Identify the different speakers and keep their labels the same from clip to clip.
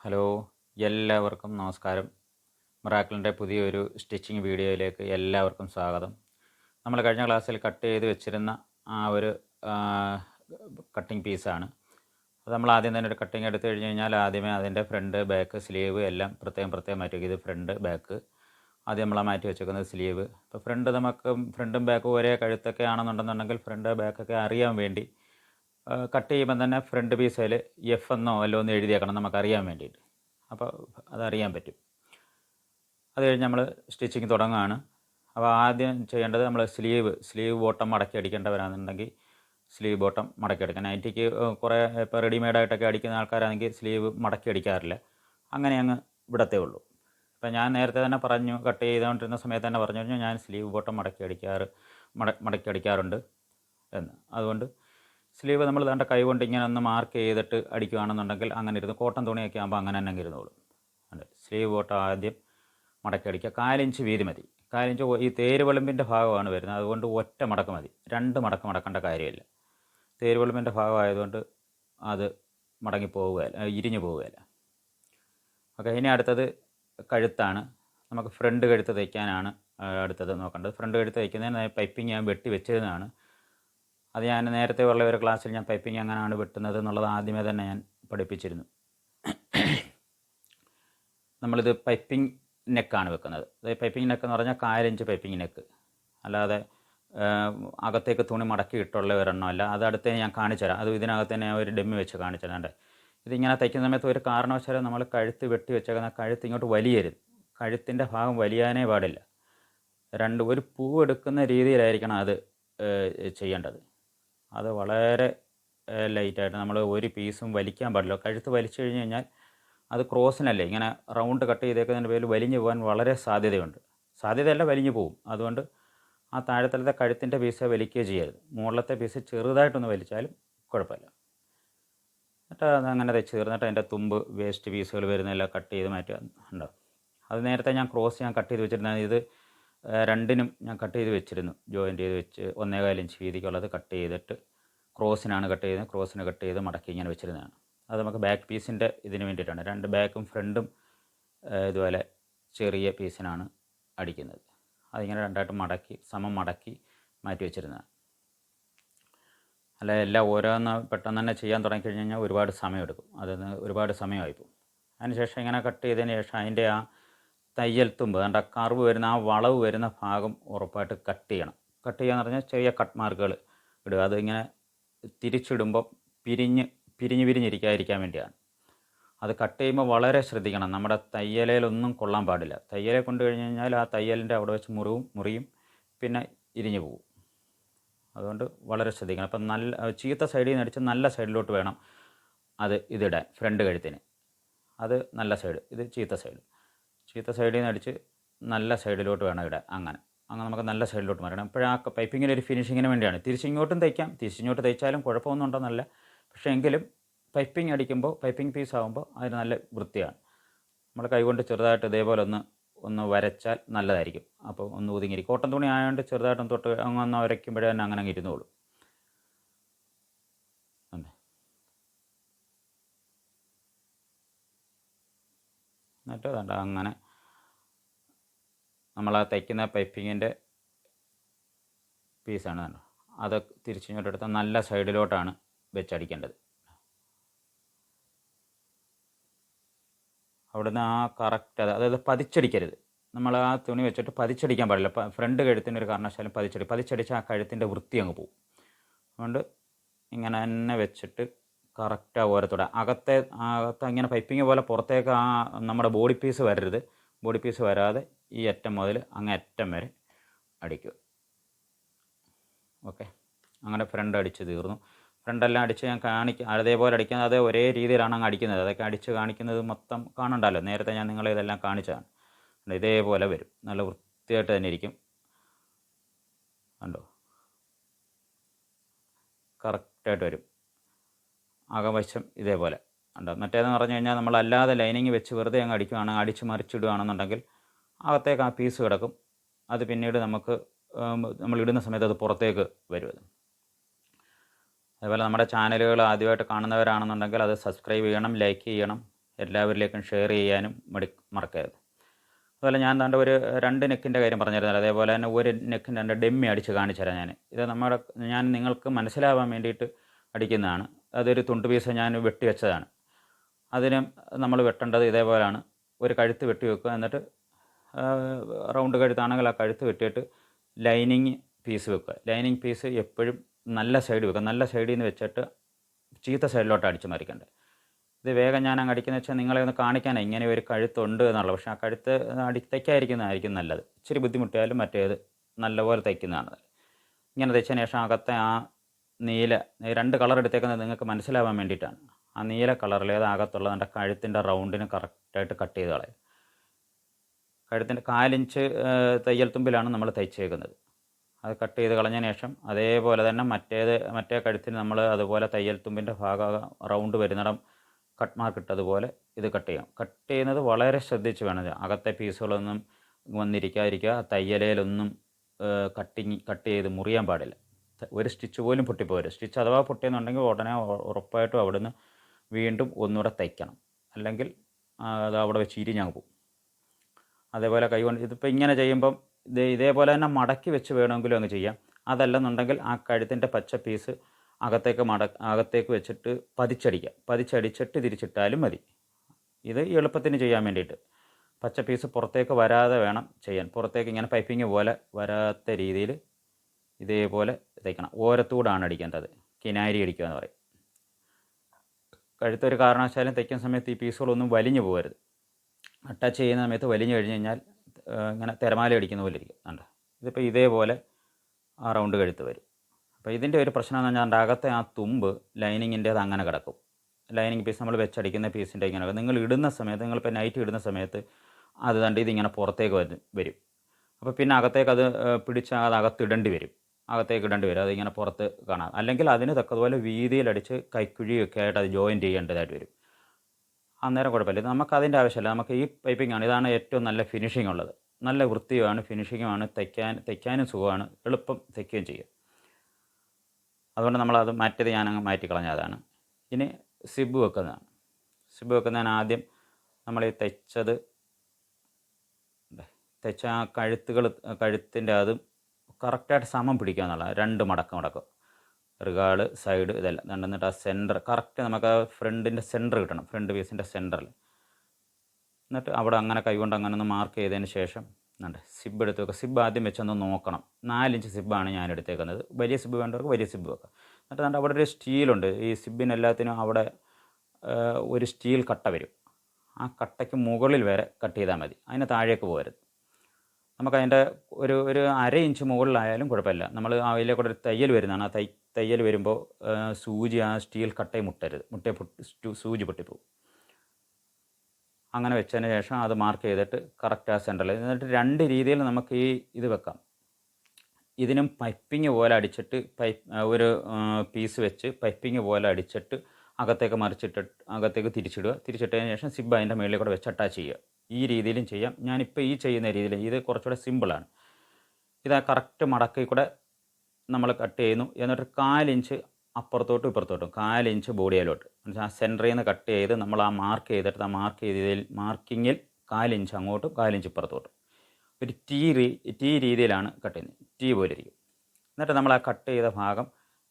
Speaker 1: Hello എല്ലാവർക്കും നമസ്കാരം. മിറാക്കിളിന്റെ പുതിയൊരു സ്റ്റിച്ചിങ് വീഡിയോയിലേക്ക് എല്ലാവർക്കും സ്വാഗതം. നമ്മൾ കഴിഞ്ഞ ക്ലാസ്സിൽ കട്ട് ചെയ്ത് വെച്ചിരുന്ന ആ ഒരു കട്ടിങ് പീസാണ് അപ്പോൾ നമ്മൾ ആദ്യം തന്നെ ഒരു കട്ടിങ് എടുത്തു കഴിഞ്ഞ് കഴിഞ്ഞാൽ ആദ്യമേ അതിന്റെ ഫ്രണ്ട് ബാക്ക് സ്ലീവ് എല്ലാം പ്രത്യേകം പ്രത്യേകം മാറ്റി ഇത് ഫ്രണ്ട് ബാക്ക് ആദ്യം നമ്മൾ മാറ്റി വെച്ചേക്കുന്നത് സ്ലീവ് ഇപ്പോൾ ഫ്രണ്ട് നമുക്ക് ഫ്രണ്ടും ബാക്കും ഒരേ കഴുത്തൊക്കെ ആണെന്നുണ്ടെന്നുണ്ടെങ്കിൽ ഫ്രണ്ട് ബാക്കൊക്കെ അറിയാൻ വേണ്ടി കട്ട് ചെയ്യുമ്പോൾ തന്നെ ഫ്രണ്ട് പീസിൽ എഫ് എന്നോ അല്ലോ ഒന്ന് എഴുതിയേക്കണം നമുക്കറിയാൻ വേണ്ടിയിട്ട്. അപ്പോൾ അതറിയാൻ പറ്റും. അത് കഴിഞ്ഞ് നമ്മൾ സ്റ്റിച്ചിങ് തുടങ്ങുകയാണ് അപ്പോൾ ആദ്യം ചെയ്യേണ്ടത് നമ്മൾ സ്ലീവ് സ്ലീവ് ബോട്ടം മടക്കി അടിക്കേണ്ടവരാണെന്നുണ്ടെങ്കിൽ സ്ലീവ് ബോട്ടം മടക്കി അടിക്കണം. നൈറ്റിക്ക് കുറേ ഇപ്പോൾ റെഡിമെയ്ഡായിട്ടൊക്കെ അടിക്കുന്ന ആൾക്കാരാണെങ്കിൽ സ്ലീവ് മടക്കി അടിക്കാറില്ല. അങ്ങനെ അങ്ങ് ഇവിടത്തേ ഉള്ളൂ. ഇപ്പം ഞാൻ നേരത്തെ തന്നെ പറഞ്ഞു കട്ട് ചെയ്തുകൊണ്ടിരുന്ന സമയത്ത് തന്നെ പറഞ്ഞു കഴിഞ്ഞാൽ ഞാൻ സ്ലീവ് ബോട്ടം മടക്കി അടിക്കാറ് മട മടക്കി അടിക്കാറുണ്ട് എന്ന്. അതുകൊണ്ട് സ്ലീവ് നമ്മൾ ദാണ്ട കൈകൊണ്ട് ഇങ്ങനെ ഒന്ന് മാർക്ക് ചെയ്തിട്ട് അടിക്കുകയാണെന്നുണ്ടെങ്കിൽ അങ്ങനെ ഇരുന്ന് കോട്ടൺ തുണിയൊക്കെ ആകുമ്പോൾ അങ്ങനെ തന്നെ ഇരുന്നോളും. അതെ സ്ലീവ് ഓട്ട ആദ്യം മടക്കി അടിക്കുക. കാലിഞ്ച് വീതി മതി. കാലിഞ്ച് ഈ തേര് വിളമ്പിന്റെ ഭാഗമാണ് വരുന്നത്. അതുകൊണ്ട് ഒറ്റ മടക്ക് മതി. രണ്ട് മടക്ക് മടക്കേണ്ട കാര്യമില്ല. തേര് വിളമ്പിന്റെ ഭാഗമായതുകൊണ്ട് അത് മടങ്ങി പോവുകയില്ല. ഇരിഞ്ഞു പോവുകയല്ല. ഓക്കെ ഇനി അടുത്തത് കഴുത്താണ്. നമുക്ക് ഫ്രണ്ട് കഴുത്ത് തയ്ക്കാനാണ് അടുത്തത് നോക്കേണ്ടത്. ഫ്രണ്ട് കഴുത്ത് തയ്ക്കുന്നതിന് പൈപ്പിംഗ് ഞാൻ വെട്ടി വെച്ചിരുന്നതാണ് അത് ഞാൻ നേരത്തെ ഉള്ള ഒരു ക്ലാസ്സിൽ ഞാൻ പൈപ്പിംഗ് എങ്ങനെയാണ് വെട്ടുന്നത് എന്നുള്ളത് ആദ്യമേ തന്നെ ഞാൻ പഠിപ്പിച്ചിരുന്നു. നമ്മളിത് പൈപ്പിംഗ് നെക്കാണ് വെക്കുന്നത്. അതായത് പൈപ്പിംഗ് നെക്ക് എന്ന് പറഞ്ഞാൽ കാലഞ്ച് പൈപ്പിംഗ് നെക്ക്. അല്ലാതെ അകത്തേക്ക് തുണി മടക്കി ഇട്ടുള്ള ഒരെണ്ണമല്ല അത് അടുത്ത് ഞാൻ കാണിച്ചു തരാം. അത് ഇതിനകത്ത് തന്നെ ഒരു ഡെമ്മി വെച്ച് കാണിച്ചു തരാം ഇതിങ്ങനെ തയ്ക്കുന്ന സമയത്ത് ഒരു കാരണവശാലും നമ്മൾ കഴുത്ത് വെട്ടി വെച്ചേക്കുന്ന കഴുത്ത് ഇങ്ങോട്ട് വലിയരുത്. കഴുത്തിന്റെ ഭാഗം വലിയാനേ പാടില്ല. രണ്ട് ഒരു പൂ എടുക്കുന്ന രീതിയിലായിരിക്കണം അത് ചെയ്യേണ്ടത്. അത് വളരെ ലൈറ്റായിട്ട് നമ്മൾ ഒരു പീസും വലിക്കാൻ പാടില്ല. കഴുത്ത് വലിച്ചു കഴിഞ്ഞ് കഴിഞ്ഞാൽ അത് ക്രോസിനല്ലേ ഇങ്ങനെ റൗണ്ട് കട്ട് ചെയ്തേക്കുന്നതിന്റെ പേരിൽ വലിഞ്ഞു പോകാൻ വളരെ സാധ്യതയുണ്ട്. സാധ്യതയല്ല വലിഞ്ഞു പോകും. അതുകൊണ്ട് ആ താഴത്തലത്തെ കഴുത്തിന്റെ പീസ് വലിക്കുകയോ ചെയ്യരുത്. മുകളിലത്തെ പീസ് ചെറുതായിട്ടൊന്ന് വലിച്ചാലും കുഴപ്പമില്ല. എന്നിട്ട് അതങ്ങനെ തെച്ച് തീർന്നിട്ട് അതിന്റെ തുമ്പ് വേസ്റ്റ് പീസുകൾ വരുന്നതെല്ലാം കട്ട് ചെയ്ത് മാറ്റുക. ഉണ്ടാവും അത് നേരത്തെ ഞാൻ ക്രോസ് ഞാൻ കട്ട് ചെയ്ത് വെച്ചിരുന്നത് ഇത് രണ്ടിനും ഞാൻ കട്ട് ചെയ്ത് വെച്ചിരുന്നു. ജോയിന്റ് ചെയ്ത് വെച്ച് ഒന്നേകാൽ ഇഞ്ച് വീതിക്കുള്ളത് കട്ട് ചെയ്തിട്ട് ക്രോസിനാണ് കട്ട് ചെയ്തത്. ക്രോസിന് കട്ട് ചെയ്ത് മടക്കി ഇങ്ങനെ വെച്ചിരുന്നതാണ്. അത് നമുക്ക് ബാക്ക് പീസിന്റെ ഇതിന് വേണ്ടിയിട്ടാണ്. രണ്ട് ബാക്കും ഫ്രണ്ടും ഇതുപോലെ ചെറിയ പീസിനാണ് അടിക്കുന്നത്. അതിങ്ങനെ രണ്ടായിട്ട് മടക്കി സമം മടക്കി മാറ്റി വെച്ചിരുന്നതാണ്. അല്ല എല്ലാം ഓരോന്ന് പെട്ടെന്ന് തന്നെ ചെയ്യാൻ തുടങ്ങിക്കഴിഞ്ഞ് കഴിഞ്ഞാൽ ഒരുപാട് സമയമെടുക്കും. അതിന് ഒരുപാട് സമയമായിപ്പോൾ അതിനുശേഷം ഇങ്ങനെ കട്ട് ചെയ്തതിന് ശേഷം അതിന്റെ ആ തയ്യൽ കണ്ട കർവ് വരുന്ന ആ വളവ് വരുന്ന ഭാഗം ഉറപ്പായിട്ട് കട്ട് ചെയ്യണം. കട്ട് ചെയ്യാന്ന് പറഞ്ഞാൽ ചെറിയ കട്ട് മാർക്കുകൾ ഇടുക. അതിങ്ങനെ തിരിച്ചിടുമ്പോൾ പിരിഞ്ഞ് പിരിഞ്ഞ് പിരിഞ്ഞിരിക്കാതിരിക്കാൻ വേണ്ടിയാണ്. അത് കട്ട് ചെയ്യുമ്പോൾ വളരെ ശ്രദ്ധിക്കണം. നമ്മുടെ തയ്യലയിലൊന്നും കൊള്ളാൻ പാടില്ല. തയ്യലെ കൊണ്ടു കഴിഞ്ഞ് കഴിഞ്ഞാൽ ആ തയ്യലിന്റെ അവിടെ വെച്ച് മുറിവും മുറിയും പിന്നെ ഇരിഞ്ഞു പോകും. അതുകൊണ്ട് വളരെ ശ്രദ്ധിക്കണം. അപ്പം നല്ല ചീത്ത സൈഡിൽ നിന്ന് അടിച്ച് നല്ല സൈഡിലോട്ട് വേണം അത് ഇതിടാൻ ഫ്രണ്ട് കഴുത്തിന്. അത് നല്ല സൈഡ് ഇത് ചീത്ത സൈഡ്. ചീത്ത സൈഡിൽ നിന്ന് അടിച്ച് നല്ല സൈഡിലോട്ട് വേണം ഇടാൻ. അങ്ങനെ. അങ്ങനെ നമുക്ക് നല്ല സൈഡിലോട്ട് മാറണം അപ്പോഴാ പൈപ്പിങ്ങിന്റെ ഒരു ഫിനിഷിങ്ങിന് വേണ്ടിയാണ്. തിരിച്ചിങ്ങോട്ടും തയ്ക്കാം തിരിച്ചിങ്ങോട്ട് തയ്ച്ചാലും കുഴപ്പമൊന്നും ഉണ്ടെന്നല്ല. പക്ഷേ എങ്കിലും പൈപ്പിംഗ് അടിക്കുമ്പോൾ പൈപ്പിംഗ് പീസ് ആകുമ്പോൾ അതിന് നല്ല വൃത്തിയാണ്. നമ്മൾ കൈകൊണ്ട് ചെറുതായിട്ട് ഇതേപോലെ ഒന്ന് ഒന്ന് വരച്ചാൽ നല്ലതായിരിക്കും. അപ്പോൾ ഒന്ന് ഒതുങ്ങി കോട്ടൻ തുണി ആയതുകൊണ്ട് ചെറുതായിട്ടൊന്ന് തൊട്ട് അങ്ങ് വരയ്ക്കുമ്പോഴേ തന്നെ അങ്ങനെ അങ്ങ് ഇരുന്നോളൂ. എന്നിട്ട് അങ്ങനെ നമ്മൾ ആ തയ്ക്കുന്ന പൈപ്പിങ്ങിന്റെ പീസാണ് കണ്ടോ? അത് തിരിച്ചിങ്ങോട്ട് എടുത്താൽ നല്ല സൈഡിലോട്ടാണ് വെച്ചടിക്കേണ്ടത്. അവിടുന്ന് ആ കറക്റ്റ് അത് അതായത് പതിച്ചടിക്കരുത്. നമ്മൾ ആ തുണി വെച്ചിട്ട് പതിച്ചടിക്കാൻ പാടില്ല. ഫ്രണ്ട് കഴുത്തിന്റെ ഒരു കാരണവശാലും പതിച്ചടി പതിച്ചടിച്ച് ആ കഴുത്തിന്റെ വൃത്തി അങ്ങ് പോവും. അതുകൊണ്ട് ഇങ്ങനെ തന്നെ വെച്ചിട്ട് കറക്റ്റ് ആ ഓരത്തോടെ. അകത്തെ അകത്ത് ഇങ്ങനെ പൈപ്പിങ് പോലെ പുറത്തേക്ക് ആ നമ്മുടെ ബോഡി പീസ് വരരുത്. ബോഡി പീസ് വരാതെ ഈ അറ്റം മുതൽ അങ്ങ് അറ്റം വരെ അടിക്കുക. ഓക്കെ? അങ്ങനെ ഫ്രണ്ട് അടിച്ച് തീർന്നു. ഫ്രണ്ടെല്ലാം അടിച്ച് ഞാൻ കാണിക്കാം അതേപോലെ അടിക്കുന്നത് അതേ ഒരേ രീതിയിലാണ് അങ്ങ് അടിക്കുന്നത്. അതൊക്കെ അടിച്ച് കാണിക്കുന്നത് മൊത്തം കാണണ്ടല്ലോ. നേരത്തെ ഞാൻ നിങ്ങളെ ഇതെല്ലാം കാണിച്ചതാണ്. ഇതേപോലെ വരും. നല്ല വൃത്തിയായിട്ട് തന്നെ ഇരിക്കും. കണ്ടോ? കറക്റ്റായിട്ട് വരും. അകവശം ഇതേപോലെ. ഉണ്ടോ മറ്റേതെന്ന് പറഞ്ഞു കഴിഞ്ഞാൽ നമ്മൾ അല്ലാതെ ലൈനിങ് വെച്ച് വെറുതെ അങ്ങ് അടിക്കുകയാണെങ്കിൽ അടിച്ച് മറിച്ചിടുകയാണെന്നുണ്ടെങ്കിൽ അകത്തേക്ക് ആ പീസ് കിടക്കും. അത് പിന്നീട് നമുക്ക് നമ്മൾ ഇടുന്ന സമയത്ത് അത് പുറത്തേക്ക് വരും അത്. അതുപോലെ നമ്മുടെ ചാനലുകൾ ആദ്യമായിട്ട് കാണുന്നവരാണെന്നുണ്ടെങ്കിൽ അത് സബ്സ്ക്രൈബ് ചെയ്യണം ലൈക്ക് ചെയ്യണം എല്ലാവരിലേക്കും ഷെയർ ചെയ്യാനും മടി മറക്കരുത്. അതുപോലെ ഞാൻ തന്റെ ഒരു രണ്ട് നെക്കിന്റെ കാര്യം പറഞ്ഞിരുന്നല്ലോ അതേപോലെ തന്നെ ഒരു നെക്കിന്റെ രണ്ട് ഡെമ്മി അടിച്ച് കാണിച്ചു തരാം ഞാൻ. ഇത് നമ്മുടെ ഞാൻ നിങ്ങൾക്ക് മനസ്സിലാവാൻ വേണ്ടിയിട്ട് അടിക്കുന്നതാണ്. അതൊരു തുണ്ട് പീസ് ഞാൻ വെട്ടി വെച്ചതാണ്. അതിനും നമ്മൾ വെട്ടേണ്ടത് ഇതേപോലെയാണ്. ഒരു കഴുത്ത് വെട്ടി വെക്കുക. എന്നിട്ട് റൗണ്ട് കഴുത്താണെങ്കിൽ ആ കഴുത്ത് വെട്ടിയിട്ട് ലൈനിങ് പീസ് വെക്കുക. ലൈനിങ് പീസ് എപ്പോഴും നല്ല സൈഡ് വെക്കുക. നല്ല സൈഡിൽ നിന്ന് വെച്ചിട്ട് ചീത്ത സൈഡിലോട്ട് അടിച്ച് മറിക്കണ്ടേ ഇത് വേഗം ഞാൻ അങ്ങ് അടിക്കുന്നത് വെച്ചാൽ നിങ്ങളെ ഒന്ന് കാണിക്കാനാണ് ഇങ്ങനെ ഒരു കഴുത്തുണ്ട് എന്നുള്ളത്. പക്ഷേ ആ കഴുത്ത് അടി തയ്ക്കായിരിക്കുന്നതായിരിക്കും നല്ലത്. ഇച്ചിരി ബുദ്ധിമുട്ടിയാലും മറ്റേത് നല്ലപോലെ തയ്ക്കുന്നതാണ് ഇങ്ങനെ തയ്ച്ചതിന് ശേഷം അകത്തെ ആ നീല രണ്ട് കളർ എടുത്തേക്കുന്നത് നിങ്ങൾക്ക് മനസ്സിലാവാൻ വേണ്ടിയിട്ടാണ്. ആ നീല കളറിൽ ഏത് അകത്തുള്ള എന്റെ കഴുത്തിന്റെ റൗണ്ടിന് കറക്റ്റായിട്ട് കട്ട് ചെയ്ത് കളയും കഴുത്തിന്റെ കാലിഞ്ച് തയ്യൽ തുമ്പിലാണ് നമ്മൾ തയ്ച്ചേക്കുന്നത്. അത് കട്ട് ചെയ്ത് കളഞ്ഞ ശേഷം അതേപോലെ തന്നെ മറ്റേത് മറ്റേ കഴുത്തിന് നമ്മൾ അതുപോലെ തയ്യൽ തുമ്പിന്റെ ഭാഗം റൗണ്ട് വരുന്നിടം കട്ട് മാർക്ക് ഇട്ടതുപോലെ ഇത് കട്ട് ചെയ്യാം. കട്ട് ചെയ്യുന്നത് വളരെ ശ്രദ്ധിച്ച് വേണം. അകത്തെ പീസുകളൊന്നും വന്നിരിക്കാതിരിക്കുക. തയ്യലയിലൊന്നും കട്ടിങ് കട്ട് ചെയ്ത് മുറിയാൻ പാടില്ല. ഒരു സ്റ്റിച്ച് പോലും പൊട്ടിപ്പോരും സ്റ്റിച്ച് അഥവാ പൊട്ടിയെന്നുണ്ടെങ്കിൽ ഉടനെ ഉറപ്പായിട്ടും അവിടുന്ന് വീണ്ടും ഒന്നുകൂടെ തയ്ക്കണം. അല്ലെങ്കിൽ അത് അവിടെ വെച്ച് ഇരിഞ്ഞങ്ങ് പോകും. അതേപോലെ കൈകൊണ്ട് ഇതിപ്പോൾ ഇങ്ങനെ ചെയ്യുമ്പം ഇത് ഇതേപോലെ തന്നെ മടക്കി വെച്ച് വേണമെങ്കിലും അങ്ങ് ചെയ്യാം. അതല്ലെന്നുണ്ടെങ്കിൽ ആ കഴുത്തിന്റെ പച്ച പീസ് അകത്തേക്ക് മട അകത്തേക്ക് വെച്ചിട്ട് പതിച്ചടിക്കുക പതിച്ചടിച്ചിട്ട് തിരിച്ചിട്ടാലും മതി. ഇത് എളുപ്പത്തിന് ചെയ്യാൻ വേണ്ടിയിട്ട്. പച്ച പീസ് പുറത്തേക്ക് വരാതെ വേണം ചെയ്യാൻ. പുറത്തേക്ക് ഇങ്ങനെ പൈപ്പിങ് പോലെ വരാത്ത രീതിയിൽ ഇതേപോലെ തയ്ക്കണം ഓരത്തൂടാണ് അടിക്കേണ്ടത്. കിനാരി അടിക്കുക എന്ന് പറയും. കഴുത്തൊരു കാരണവശാലും തയ്ക്കുന്ന സമയത്ത് ഈ പീസുകളൊന്നും വലിഞ്ഞു പോകരുത്. ടച്ച് ചെയ്യുന്ന സമയത്ത് വലിഞ്ഞു കഴിഞ്ഞ് കഴിഞ്ഞാൽ ഇങ്ങനെ തിരമാല അടിക്കുന്ന പോലെ ഇരിക്കും. കണ്ടോ? ഇതിപ്പോൾ ഇതേപോലെ ആ റൗണ്ട് കഴുത്ത് വരും. അപ്പോൾ ഇതിന്റെ ഒരു പ്രശ്നം എന്ന് പറഞ്ഞാൽ അകത്തെ ആ തുമ്പ് ലൈനിങ്ങിന്റേത് അങ്ങനെ കിടക്കും. ലൈനിങ് പീസ് നമ്മൾ വെച്ചടിക്കുന്ന പീസിന്റെ ഇങ്ങനെ നിങ്ങൾ ഇടുന്ന സമയത്ത് നിങ്ങളിപ്പോൾ നൈറ്റ് ഇടുന്ന സമയത്ത് അത് കണ്ട് ഇതിങ്ങനെ പുറത്തേക്ക് വരും വരും. അപ്പോൾ പിന്നെ അകത്തേക്ക് അത് പിടിച്ച് അത് അകത്ത് ഇടേണ്ടി വരും. അകത്തേക്ക് ഇടേണ്ടി വരും. അതിങ്ങനെ പുറത്ത് കാണാം. അല്ലെങ്കിൽ അതിന് തക്കതുപോലെ വീതിയിലടിച്ച് കൈക്കുഴിയൊക്കെ ആയിട്ട് അത് ജോയിൻ ചെയ്യേണ്ടതായിട്ട് വരും. അന്നേരം കുഴപ്പമില്ല. നമുക്ക് അതിന്റെ ആവശ്യമില്ല. നമുക്ക് ഈ പൈപ്പിംഗ് ആണ് ഇതാണ് ഏറ്റവും നല്ല ഫിനിഷിംഗ് ഉള്ളത് നല്ല വൃത്തിയുമാണ് ഫിനിഷിങ്ങുമാണ് തയ്ക്കാൻ തയ്ക്കാനും സുഖമാണ് എളുപ്പം തയ്ക്കുകയും ചെയ്യും. അതുകൊണ്ട് നമ്മളത് മാറ്റിയത് ഞാനങ്ങ് മാറ്റിക്കളഞ്ഞതാണ് ഇനി സിബ് വെക്കുന്നതാണ്. സിബ് വെക്കുന്നതിന് ആദ്യം നമ്മൾ ഈ തയ്ച്ചത് തയ്ച്ച ആ കഴുത്തുകൾ കഴുത്തിന്റെ അതും കറക്റ്റായിട്ട് സമം പിടിക്കുക എന്നുള്ള രണ്ട് മടക്കം മടക്കും. റിഗാൾ സൈഡ് ഇതെല്ലാം ദാണ്ട് എന്നിട്ട് ആ സെന്റർ കറക്റ്റ് നമുക്ക് ആ ഫ്രണ്ടിന്റെ സെന്റർ കിട്ടണം. ഫ്രണ്ട് പീസിന്റെ സെന്ററിൽ എന്നിട്ട് അവിടെ അങ്ങനെ കൈകൊണ്ട് അങ്ങനെ ഒന്ന് മാർക്ക് ചെയ്തതിന് ശേഷം ഉണ്ട് സിബ് എടുത്ത് വെക്കുക. സിബ് ആദ്യം വെച്ചൊന്ന് നോക്കണം. നാലിഞ്ച് സിബാണ് ഞാൻ എടുത്തേക്കുന്നത്. വലിയ സിബ് വേണ്ടവർക്ക് വലിയ സിബ് വെക്കുക എന്നിട്ട് എന്നിട്ട് അവിടെ ഒരു സ്റ്റീലുണ്ട് ഈ സിബിനെല്ലാത്തിനും അവിടെ ഒരു സ്റ്റീൽ കട്ട വരും. ആ കട്ടയ്ക്ക് മുകളിൽ വരെ കട്ട് ചെയ്താൽ മതി. അതിന് താഴേക്ക് പോകരുത്. നമുക്കതിന്റെ ഒരു ഒരു അര ഇഞ്ച് മുകളിലായാലും കുഴപ്പമില്ല. നമ്മൾ അതിലേക്കൂടെ ഒരു തയ്യൽ വരുന്നതാണ്. ആ തൈ തയ്യൽ വരുമ്പോൾ സൂചി ആ സ്റ്റീൽ കട്ടയെ മുട്ടരുത്. മുട്ടയെ പൊട്ടി സൂചി പൊട്ടിപ്പോവും. അങ്ങനെ വെച്ചതിന് ശേഷം അത് മാർക്ക് ചെയ്തിട്ട് കറക്റ്റ് ആ സെന്ററിൽ എന്നിട്ട് രണ്ട് രീതിയിൽ നമുക്ക് ഈ ഇത് വെക്കാം. ഇതിനും പൈപ്പിങ് പോലെ അടിച്ചിട്ട് പൈപ്പ് ഒരു പീസ് വെച്ച് പൈപ്പിങ് പോലെ അടിച്ചിട്ട് അകത്തേക്ക് മറിച്ചിട്ട് അകത്തേക്ക് തിരിച്ചിടുക. തിരിച്ചിട്ടതിന് ശേഷം സിബ് അതിന്റെ മുകളിൽ കൂടെ വെച്ച് അറ്റാച്ച് ചെയ്യുക. ഈ രീതിയിലും ചെയ്യാം. ഞാനിപ്പോൾ ഈ ചെയ്യുന്ന രീതിയിൽ ഇത് കുറച്ചുകൂടെ സിമ്പിളാണ്. ഇത് കറക്റ്റ് മടക്കി കൂടെ നമ്മൾ കട്ട് ചെയ്യുന്നു. എന്നിട്ട് കാലിഞ്ച് അപ്പുറത്തോട്ടും ഇപ്പുറത്തോട്ടും കാലിഞ്ച് ബോഡിയിലോട്ട്. എന്നുവെച്ചാൽ ആ സെന്ററിൽ നിന്ന് കട്ട് ചെയ്ത് നമ്മൾ ആ മാർക്ക് ചെയ്തിട്ട് ആ മാർക്ക് ചെയ്തതിൽ മാർക്കിങ്ങിൽ കാലിഞ്ച് അങ്ങോട്ടും കാലിഞ്ച് ഇപ്പുറത്തോട്ടും. ഒരു ടീ രീ ടീ രീതിയിലാണ് കട്ട് ചെയ്യുന്നത്. ടീ പോലെ ഇരിക്കും എന്നിട്ട് നമ്മൾ ആ കട്ട് ചെയ്ത ഭാഗം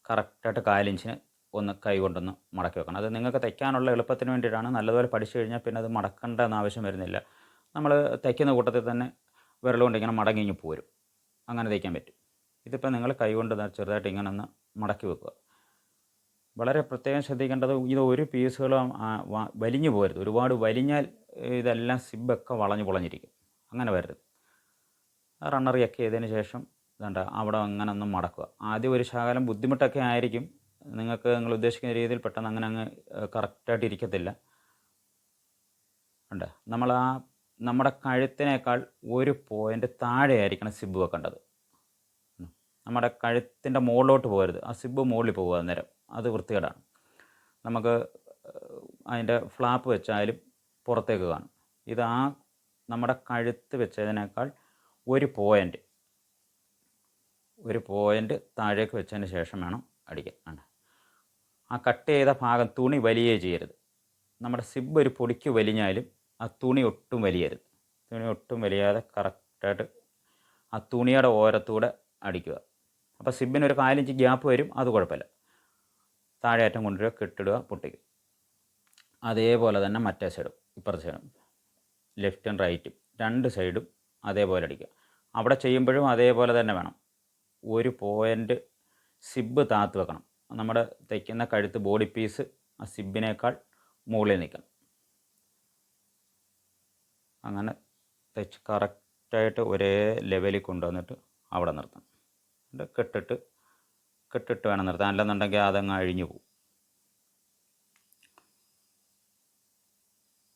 Speaker 1: കറക്റ്റായിട്ട് കാലിഞ്ചിന് ഒന്ന് കൈ കൊണ്ടൊന്ന് മടക്കി വെക്കണം. അത് നിങ്ങൾക്ക് തയ്ക്കാനുള്ള എളുപ്പത്തിന് വേണ്ടിയിട്ടാണ്. നല്ലതുപോലെ പഠിച്ചു കഴിഞ്ഞാൽ പിന്നെ അത് മടക്കേണ്ട ആവശ്യം വരുന്നില്ല. നമ്മൾ തയ്ക്കുന്ന കൂട്ടത്തിൽ തന്നെ വിരലുകൊണ്ട് ഇങ്ങനെ മടങ്ങി ഇങ്ങ് പോരും. അങ്ങനെ തയ്ക്കാൻ പറ്റും. ഇതിപ്പോൾ നിങ്ങൾ കൈ കൊണ്ട് ചെറുതായിട്ട് ഇങ്ങനെ ഒന്ന് മടക്കി വെക്കുക. വളരെ പ്രത്യേകം ശ്രദ്ധിക്കേണ്ടത് ഇത് ഒരു പീസുകളും വലിഞ്ഞു പോരുത്. ഒരുപാട് വലിഞ്ഞാൽ ഇതെല്ലാം സിബൊക്കെ വളഞ്ഞു പൊളഞ്ഞിരിക്കും. അങ്ങനെ വരരുത്. റണ്ണറിയൊക്കെ ചെയ്തതിന് ശേഷം ഇതുണ്ട്. അവിടെ അങ്ങനെ ഒന്ന് മടക്കുക. ആദ്യം ഒരു ശകലം ബുദ്ധിമുട്ടൊക്കെ ആയിരിക്കും. നിങ്ങൾക്ക് നിങ്ങൾ ഉദ്ദേശിക്കുന്ന രീതിയിൽ പെട്ടെന്ന് അങ്ങനെ അങ്ങ് കറക്റ്റായിട്ട് ഇരിക്കത്തില്ല. ഉണ്ട്. നമ്മൾ ആ നമ്മുടെ കഴുത്തിനേക്കാൾ ഒരു പോയിന്റ് താഴെയായിരിക്കണം സിബ് വെക്കേണ്ടത്. നമ്മുടെ കഴുത്തിന്റെ മുകളിലോട്ട് പോകരുത്. ആ സിബ് മുകളിൽ പോകുക അന്നേരം. അത് വൃത്തികേടാണ്. നമുക്ക് അതിന്റെ ഫ്ലാപ്പ് വെച്ചാലും പുറത്തേക്ക് കാണും. ഇത് ആ നമ്മുടെ കഴുത്ത് വെച്ചതിനേക്കാൾ ഒരു പോയിന്റ് ഒരു പോയിന്റ് താഴേക്ക് വെച്ചതിന് ശേഷം വേണം അടിക്കാൻ. ആണ് ആ കട്ട് ചെയ്ത ഭാഗം തുണി വലിയേ ചെയ്യരുത്. നമ്മുടെ സിബ് ഒരു പൊടിക്ക് വലിഞ്ഞാലും ആ തുണി ഒട്ടും വലിയരുത്. തുണി ഒട്ടും വലിയാതെ കറക്റ്റായിട്ട് ആ തുണിയുടെ ഓരത്തൂടെ അടിക്കുക. അപ്പോൾ സിബിന് ഒരു കാലിഞ്ച് ഗ്യാപ്പ് വരും അത് കുഴപ്പമില്ല. താഴെ അറ്റം കൊണ്ടുവരിക കെട്ടിടുക പൊട്ടിക്കുക അതേപോലെ തന്നെ മറ്റേ സൈഡും ഇപ്പുറത്തെ സൈഡും ലെഫ്റ്റും റൈറ്റും രണ്ട് സൈഡും അതേപോലെ അടിക്കുക. അവിടെ ചെയ്യുമ്പോഴും അതേപോലെ തന്നെ വേണം. ഒരു പോയിന്റ് സിബ് താത്ത് വെക്കണം. നമ്മുടെ തയ്ക്കുന്ന കഴുത്ത് ബോഡി പീസ് ആ സിബിനേക്കാൾ മുകളിൽ നിൽക്കണം. അങ്ങനെ തയ്ച്ച് കറക്റ്റായിട്ട് ഒരേ ലെവലിൽ കൊണ്ടുവന്നിട്ട് അവിടെ നിർത്തണം. കെട്ടിട്ട് കെട്ടിട്ട് വേണം നിർത്താൻ. അല്ലെന്നുണ്ടെങ്കിൽ അതങ്ങ് അഴിഞ്ഞു പോകും.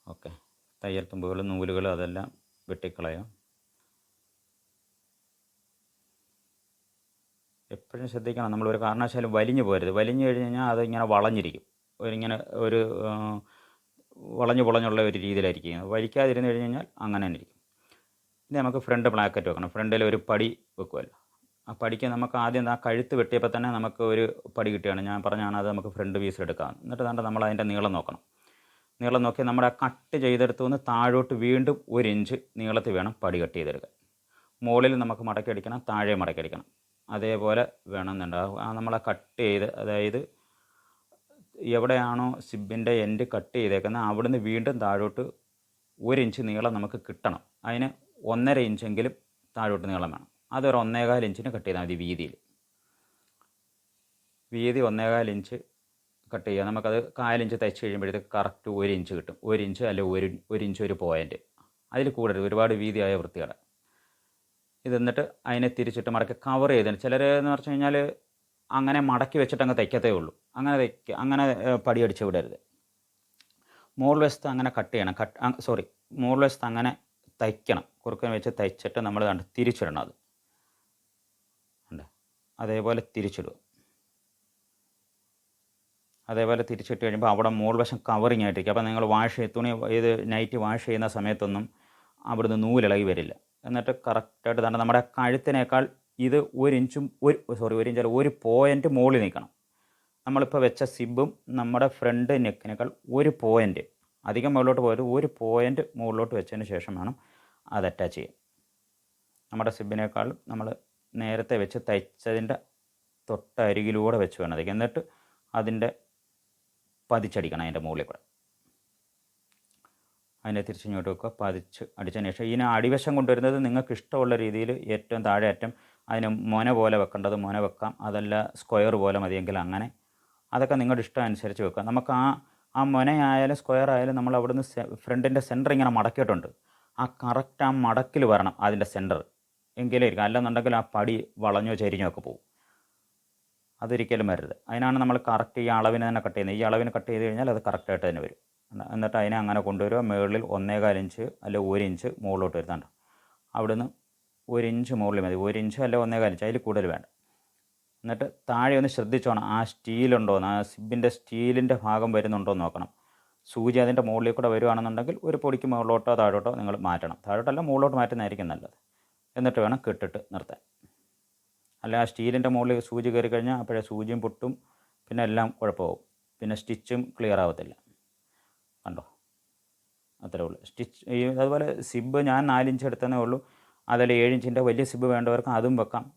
Speaker 1: ഓക്കെ തയ്യൽ തുമ്പുകൾ നൂലുകൾ അതെല്ലാം വെട്ടിക്കളയാം. എപ്പോഴും ശ്രദ്ധിക്കണം. നമ്മൾ ഒരു കാരണവശാലും വലിഞ്ഞു പോരുത്. വലിഞ്ഞു കഴിഞ്ഞ് കഴിഞ്ഞാൽ അതിങ്ങനെ വളഞ്ഞിരിക്കും. ഒരിങ്ങനെ ഒരു വളഞ്ഞു പൊളഞ്ഞുള്ള ഒരു രീതിയിലായിരിക്കും. വലിക്കാതിരുന്ന് കഴിഞ്ഞ് കഴിഞ്ഞാൽ അങ്ങനെ തന്നെ ഇരിക്കും. ഇനി നമുക്ക് ഫ്രണ്ട് പ്ലാക്കറ്റ് വെക്കണം. ഫ്രണ്ടിൽ ഒരു പടി വെക്കുമല്ലോ ആ പടിക്ക് നമുക്ക് ആദ്യം ആ കഴുത്ത് വെട്ടിയപ്പോൾ തന്നെ നമുക്ക് ഒരു പടി കിട്ടിയാണ് ഞാൻ പറഞ്ഞാണ് അത് നമുക്ക് ഫ്രണ്ട് പീസ് എടുക്കാം. എന്നിട്ട് തന്നെ നമ്മൾ അതിന്റെ നീളം നോക്കണം. നീളം നോക്കി നമ്മുടെ ആ കട്ട് ചെയ്തെടുത്തു നിന്ന് താഴോട്ട് വീണ്ടും ഒരു ഇഞ്ച് നീളത്തിൽ വേണം പടി കട്ട് ചെയ്തെടുക്കാൻ. മുകളിൽ നമുക്ക് മടക്കി അടിക്കണം താഴെ മടക്കി അടിക്കണം. അതേപോലെ വേണമെന്നുണ്ടാകും ആ നമ്മളെ കട്ട് ചെയ്ത് അതായത് എവിടെയാണോ സിബിന്റെ എൻഡ് കട്ട് ചെയ്തേക്കുന്നത് അവിടുന്ന് വീണ്ടും താഴോട്ട് ഒരു ഇഞ്ച് നീളം നമുക്ക് കിട്ടണം. അതിന് ഒന്നര ഇഞ്ചെങ്കിലും താഴോട്ട് നീളം വേണം. അതൊരു ഒന്നേകാൽ ഇഞ്ചിന് കട്ട് ചെയ്താൽ മതി വീതിയിൽ. വീതി ഒന്നേകാൽ ഇഞ്ച് കട്ട് ചെയ്യുക. നമുക്കത് കാലിഞ്ച് തയ്ച്ച് കഴിയുമ്പോഴത്തേക്ക് കറക്റ്റ് ഒരു ഇഞ്ച് കിട്ടും. ഒരു ഇഞ്ച് അല്ലെങ്കിൽ ഒരു ഒരു ഇഞ്ച് ഒരു പോയിന്റ് അതിൽ കൂടരുത്. ഒരുപാട് വീതിയായ വൃത്തികേട് ഇത് എന്നിട്ട് അതിനെ തിരിച്ചിട്ട് മടക്കി കവർ ചെയ്തതിന് ചിലർ എന്ന് പറഞ്ഞു കഴിഞ്ഞാൽ അങ്ങനെ മടക്കി വെച്ചിട്ട് അങ്ങ് തയ്ക്കത്തേ ഉള്ളൂ. അങ്ങനെ തയ്ക്ക അങ്ങനെ പടി പടിയടിച്ച് വിടരുത്. മുകൾ വശത്ത് അങ്ങനെ കട്ട് ചെയ്യണം. കട്ട് സോറി മുകൾ വശത്ത് അങ്ങനെ തയ്ക്കണം. കുറുക്കൻ വെച്ച് തയ്ച്ചിട്ട് നമ്മൾ കണ്ട് തിരിച്ചിടണം അത്. ഉണ്ട് അതേപോലെ തിരിച്ചിടുക. അതേപോലെ തിരിച്ചിട്ട് കഴിയുമ്പോൾ അവിടെ മുകൾ വശം കവറിങ് ആയിട്ടിരിക്കും. അപ്പോൾ നിങ്ങൾ വാഷ് തുണി ഇത് നൈറ്റ് വാഷ് ചെയ്യുന്ന സമയത്തൊന്നും അവിടുന്ന് നൂലിളകി വരില്ല. എന്നിട്ട് കറക്റ്റായിട്ട് തന്നെ നമ്മുടെ കഴുത്തിനേക്കാൾ ഇത് ഒരു ഇഞ്ചും ഒരു സോറി ഒരു ഇഞ്ചല്ല ഒരു പോയിന്റ് മുകളിൽ നിൽക്കണം. നമ്മളിപ്പോൾ വെച്ച സിബും നമ്മുടെ ഫ്രണ്ട് നെക്കിനേക്കാൾ ഒരു പോയിന്റ് അധികം മുകളിലോട്ട് പോയത് ഒരു പോയിന്റ് മുകളിലോട്ട് വെച്ചതിന് ശേഷം വേണം അത് അറ്റാച്ച് ചെയ്യാൻ. നമ്മുടെ സിബിനേക്കാൾ നമ്മൾ നേരത്തെ വെച്ച് തയ്ച്ചതിന്റെ തൊട്ടരികിലൂടെ വെച്ച് വേണം അതിലേക്ക്. എന്നിട്ട് അതിന്റെ പതിച്ചടിക്കണം അതിന്റെ മുകളിൽ കൂടെ. അതിനെ തിരിച്ചിങ്ങോട്ട് വെക്കുക പതിച്ച് അടിച്ചതിന് ശേഷം ഇതിന് അടിവശം കൊണ്ടുവരുന്നത് നിങ്ങൾക്ക് ഇഷ്ടമുള്ള രീതിയിൽ ഏറ്റവും താഴെ അറ്റം അതിന് മൊന പോലെ വെക്കേണ്ടത് മൊന വെക്കാം. അതല്ല സ്ക്വയർ പോലെ മതിയെങ്കിൽ അങ്ങനെ. അതൊക്കെ നിങ്ങളുടെ ഇഷ്ടം അനുസരിച്ച് വെക്കുക. നമുക്ക് ആ ആ മൊനയായാലും സ്ക്വയർ ആയാലും നമ്മൾ അവിടുന്ന് ഫ്രണ്ടിന്റെ സെന്റർ ഇങ്ങനെ മടക്കിയിട്ടുണ്ട്. ആ കറക്റ്റ് ആ മടക്കിൽ വരണം അതിന്റെ സെന്റർ. എങ്കിലേ ഇരിക്കും. അല്ലെന്നുണ്ടെങ്കിൽ ആ പടി വളഞ്ഞോ ചരിഞ്ഞോ ഒക്കെ പോകും അതൊരിക്കലും വരരുത്. അതിനാണ് നമ്മൾ കറക്റ്റ് ഈ അളവിന് തന്നെ കട്ട് ചെയ്യുന്നത്. ഈ അളവിന് കട്ട് ചെയ്ത് കഴിഞ്ഞാൽ അത് കറക്റ്റായിട്ട് തന്നെ വരും. എന്നിട്ട് അതിനെ അങ്ങനെ കൊണ്ടുവരിക. മുകളിൽ ഒന്നേകാൽ ഇഞ്ച് അല്ലെ ഒരു ഇഞ്ച് മുകളിലോട്ട് വരുന്നുണ്ട് അവിടുന്ന് ഒരു ഇഞ്ച് മുകളിൽ മതി. ഒരു ഇഞ്ച് അല്ലെ ഒന്നേകാൽ ഇഞ്ച് അതിൽ കൂടുതൽ വേണ്ട. എന്നിട്ട് താഴെ ഒന്ന് ശ്രദ്ധിച്ചോണം ആ സ്റ്റീലുണ്ടോയെന്ന് ആ സിബിന്റെ സ്റ്റീലിന്റെ ഭാഗം വരുന്നുണ്ടോ എന്ന് നോക്കണം. സൂചി അതിന്റെ മുകളിൽ കൂടെ വരുവാണെന്നുണ്ടെങ്കിൽ ഒരു പൊടിക്ക് മുകളിലോട്ടോ താഴോട്ടോ നിങ്ങൾ മാറ്റണം. താഴോട്ടല്ല മുകളിലോട്ട് മാറ്റുന്നതായിരിക്കും നല്ലത്. എന്നിട്ട് വേണം കെട്ടിട്ട് നിർത്താൻ. അല്ല ആ സ്റ്റീലിന്റെ മുകളിൽ സൂചി കയറി കഴിഞ്ഞാൽ അപ്പോഴേ സൂചിയും പൊട്ടും പിന്നെ എല്ലാം കുഴപ്പമാവും. പിന്നെ സ്റ്റിച്ചും ക്ലിയർ ആവത്തില്ല. കണ്ടോ? അത്രേ ഉള്ളൂ. സ്റ്റിച്ച് ഈ അതുപോലെ സിബ് ഞാൻ നാലിഞ്ച് എടുത്തതേ ഉള്ളൂ. അതല്ല ഏഴിഞ്ചിന്റെ വലിയ സിബ് വേണ്ടവർക്ക് അതും വെക്കാം.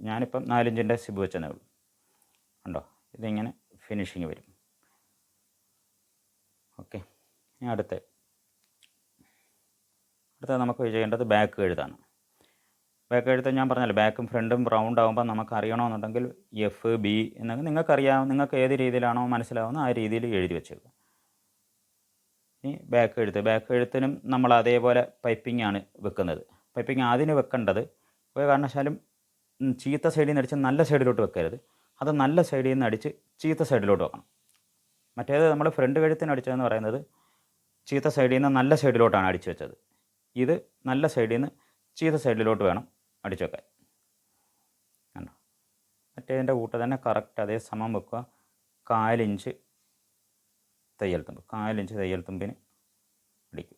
Speaker 1: ഞാനിപ്പം നാലിഞ്ചിന്റെ സിബ് വെച്ചതേ ഉള്ളൂ. കണ്ടോ? ഇതിങ്ങനെ ഫിനിഷിങ് വരും. ഓക്കെ. ഇനി അടുത്ത. അടുത്ത നമുക്ക് ചെയ്യേണ്ടത് ബാക്ക് എഴുതാണ് ബാക്ക് എഴുത്ത് ഞാൻ പറഞ്ഞല്ലോ ബാക്കും ഫ്രണ്ടും റൗണ്ട് ആകുമ്പോൾ നമുക്ക് അറിയണമെന്നുണ്ടെങ്കിൽ എഫ് ബി എന്നൊക്കെ നിങ്ങൾക്കറിയാം. നിങ്ങൾക്ക് ഏത് രീതിയിലാണോ മനസ്സിലാവുന്ന ആ രീതിയിൽ എഴുതി വെച്ചേക്കുക. ഇനി ബാക്ക് എഴുത്ത് ബാക്ക് എഴുത്തിനും നമ്മൾ അതേപോലെ പൈപ്പിംഗ് ആണ് വെക്കുന്നത്. പൈപ്പിംഗ് ആദ്യം വെക്കേണ്ടത് ഒരു കാരണവശാലും ചീത്ത സൈഡിൽ നിന്ന് അടിച്ച് നല്ല സൈഡിലോട്ട് വെക്കരുത്. അത് നല്ല സൈഡിൽ നിന്ന് അടിച്ച് ചീത്ത സൈഡിലോട്ട് വെക്കണം. മറ്റേത് നമ്മൾ ഫ്രണ്ട് കഴുത്തിന് അടിച്ചതെന്ന് പറയുന്നത് ചീത്ത സൈഡിൽ നിന്ന് നല്ല സൈഡിലോട്ടാണ് അടിച്ചു വെച്ചത്. ഇത് നല്ല സൈഡിൽ നിന്ന് ചീത്ത സൈഡിലോട്ട് വേണം അടിച്ചു വെക്കാൻ. കണ്ടോ? മറ്റേതിന്റെ കൂട്ടം തന്നെ കറക്റ്റ് അതേ സമം വെക്കുക. കാലിഞ്ച് തയ്യൽ തുമ്പ് കാലിഞ്ച് തയ്യൽ തുമ്പിന് അടിക്കും.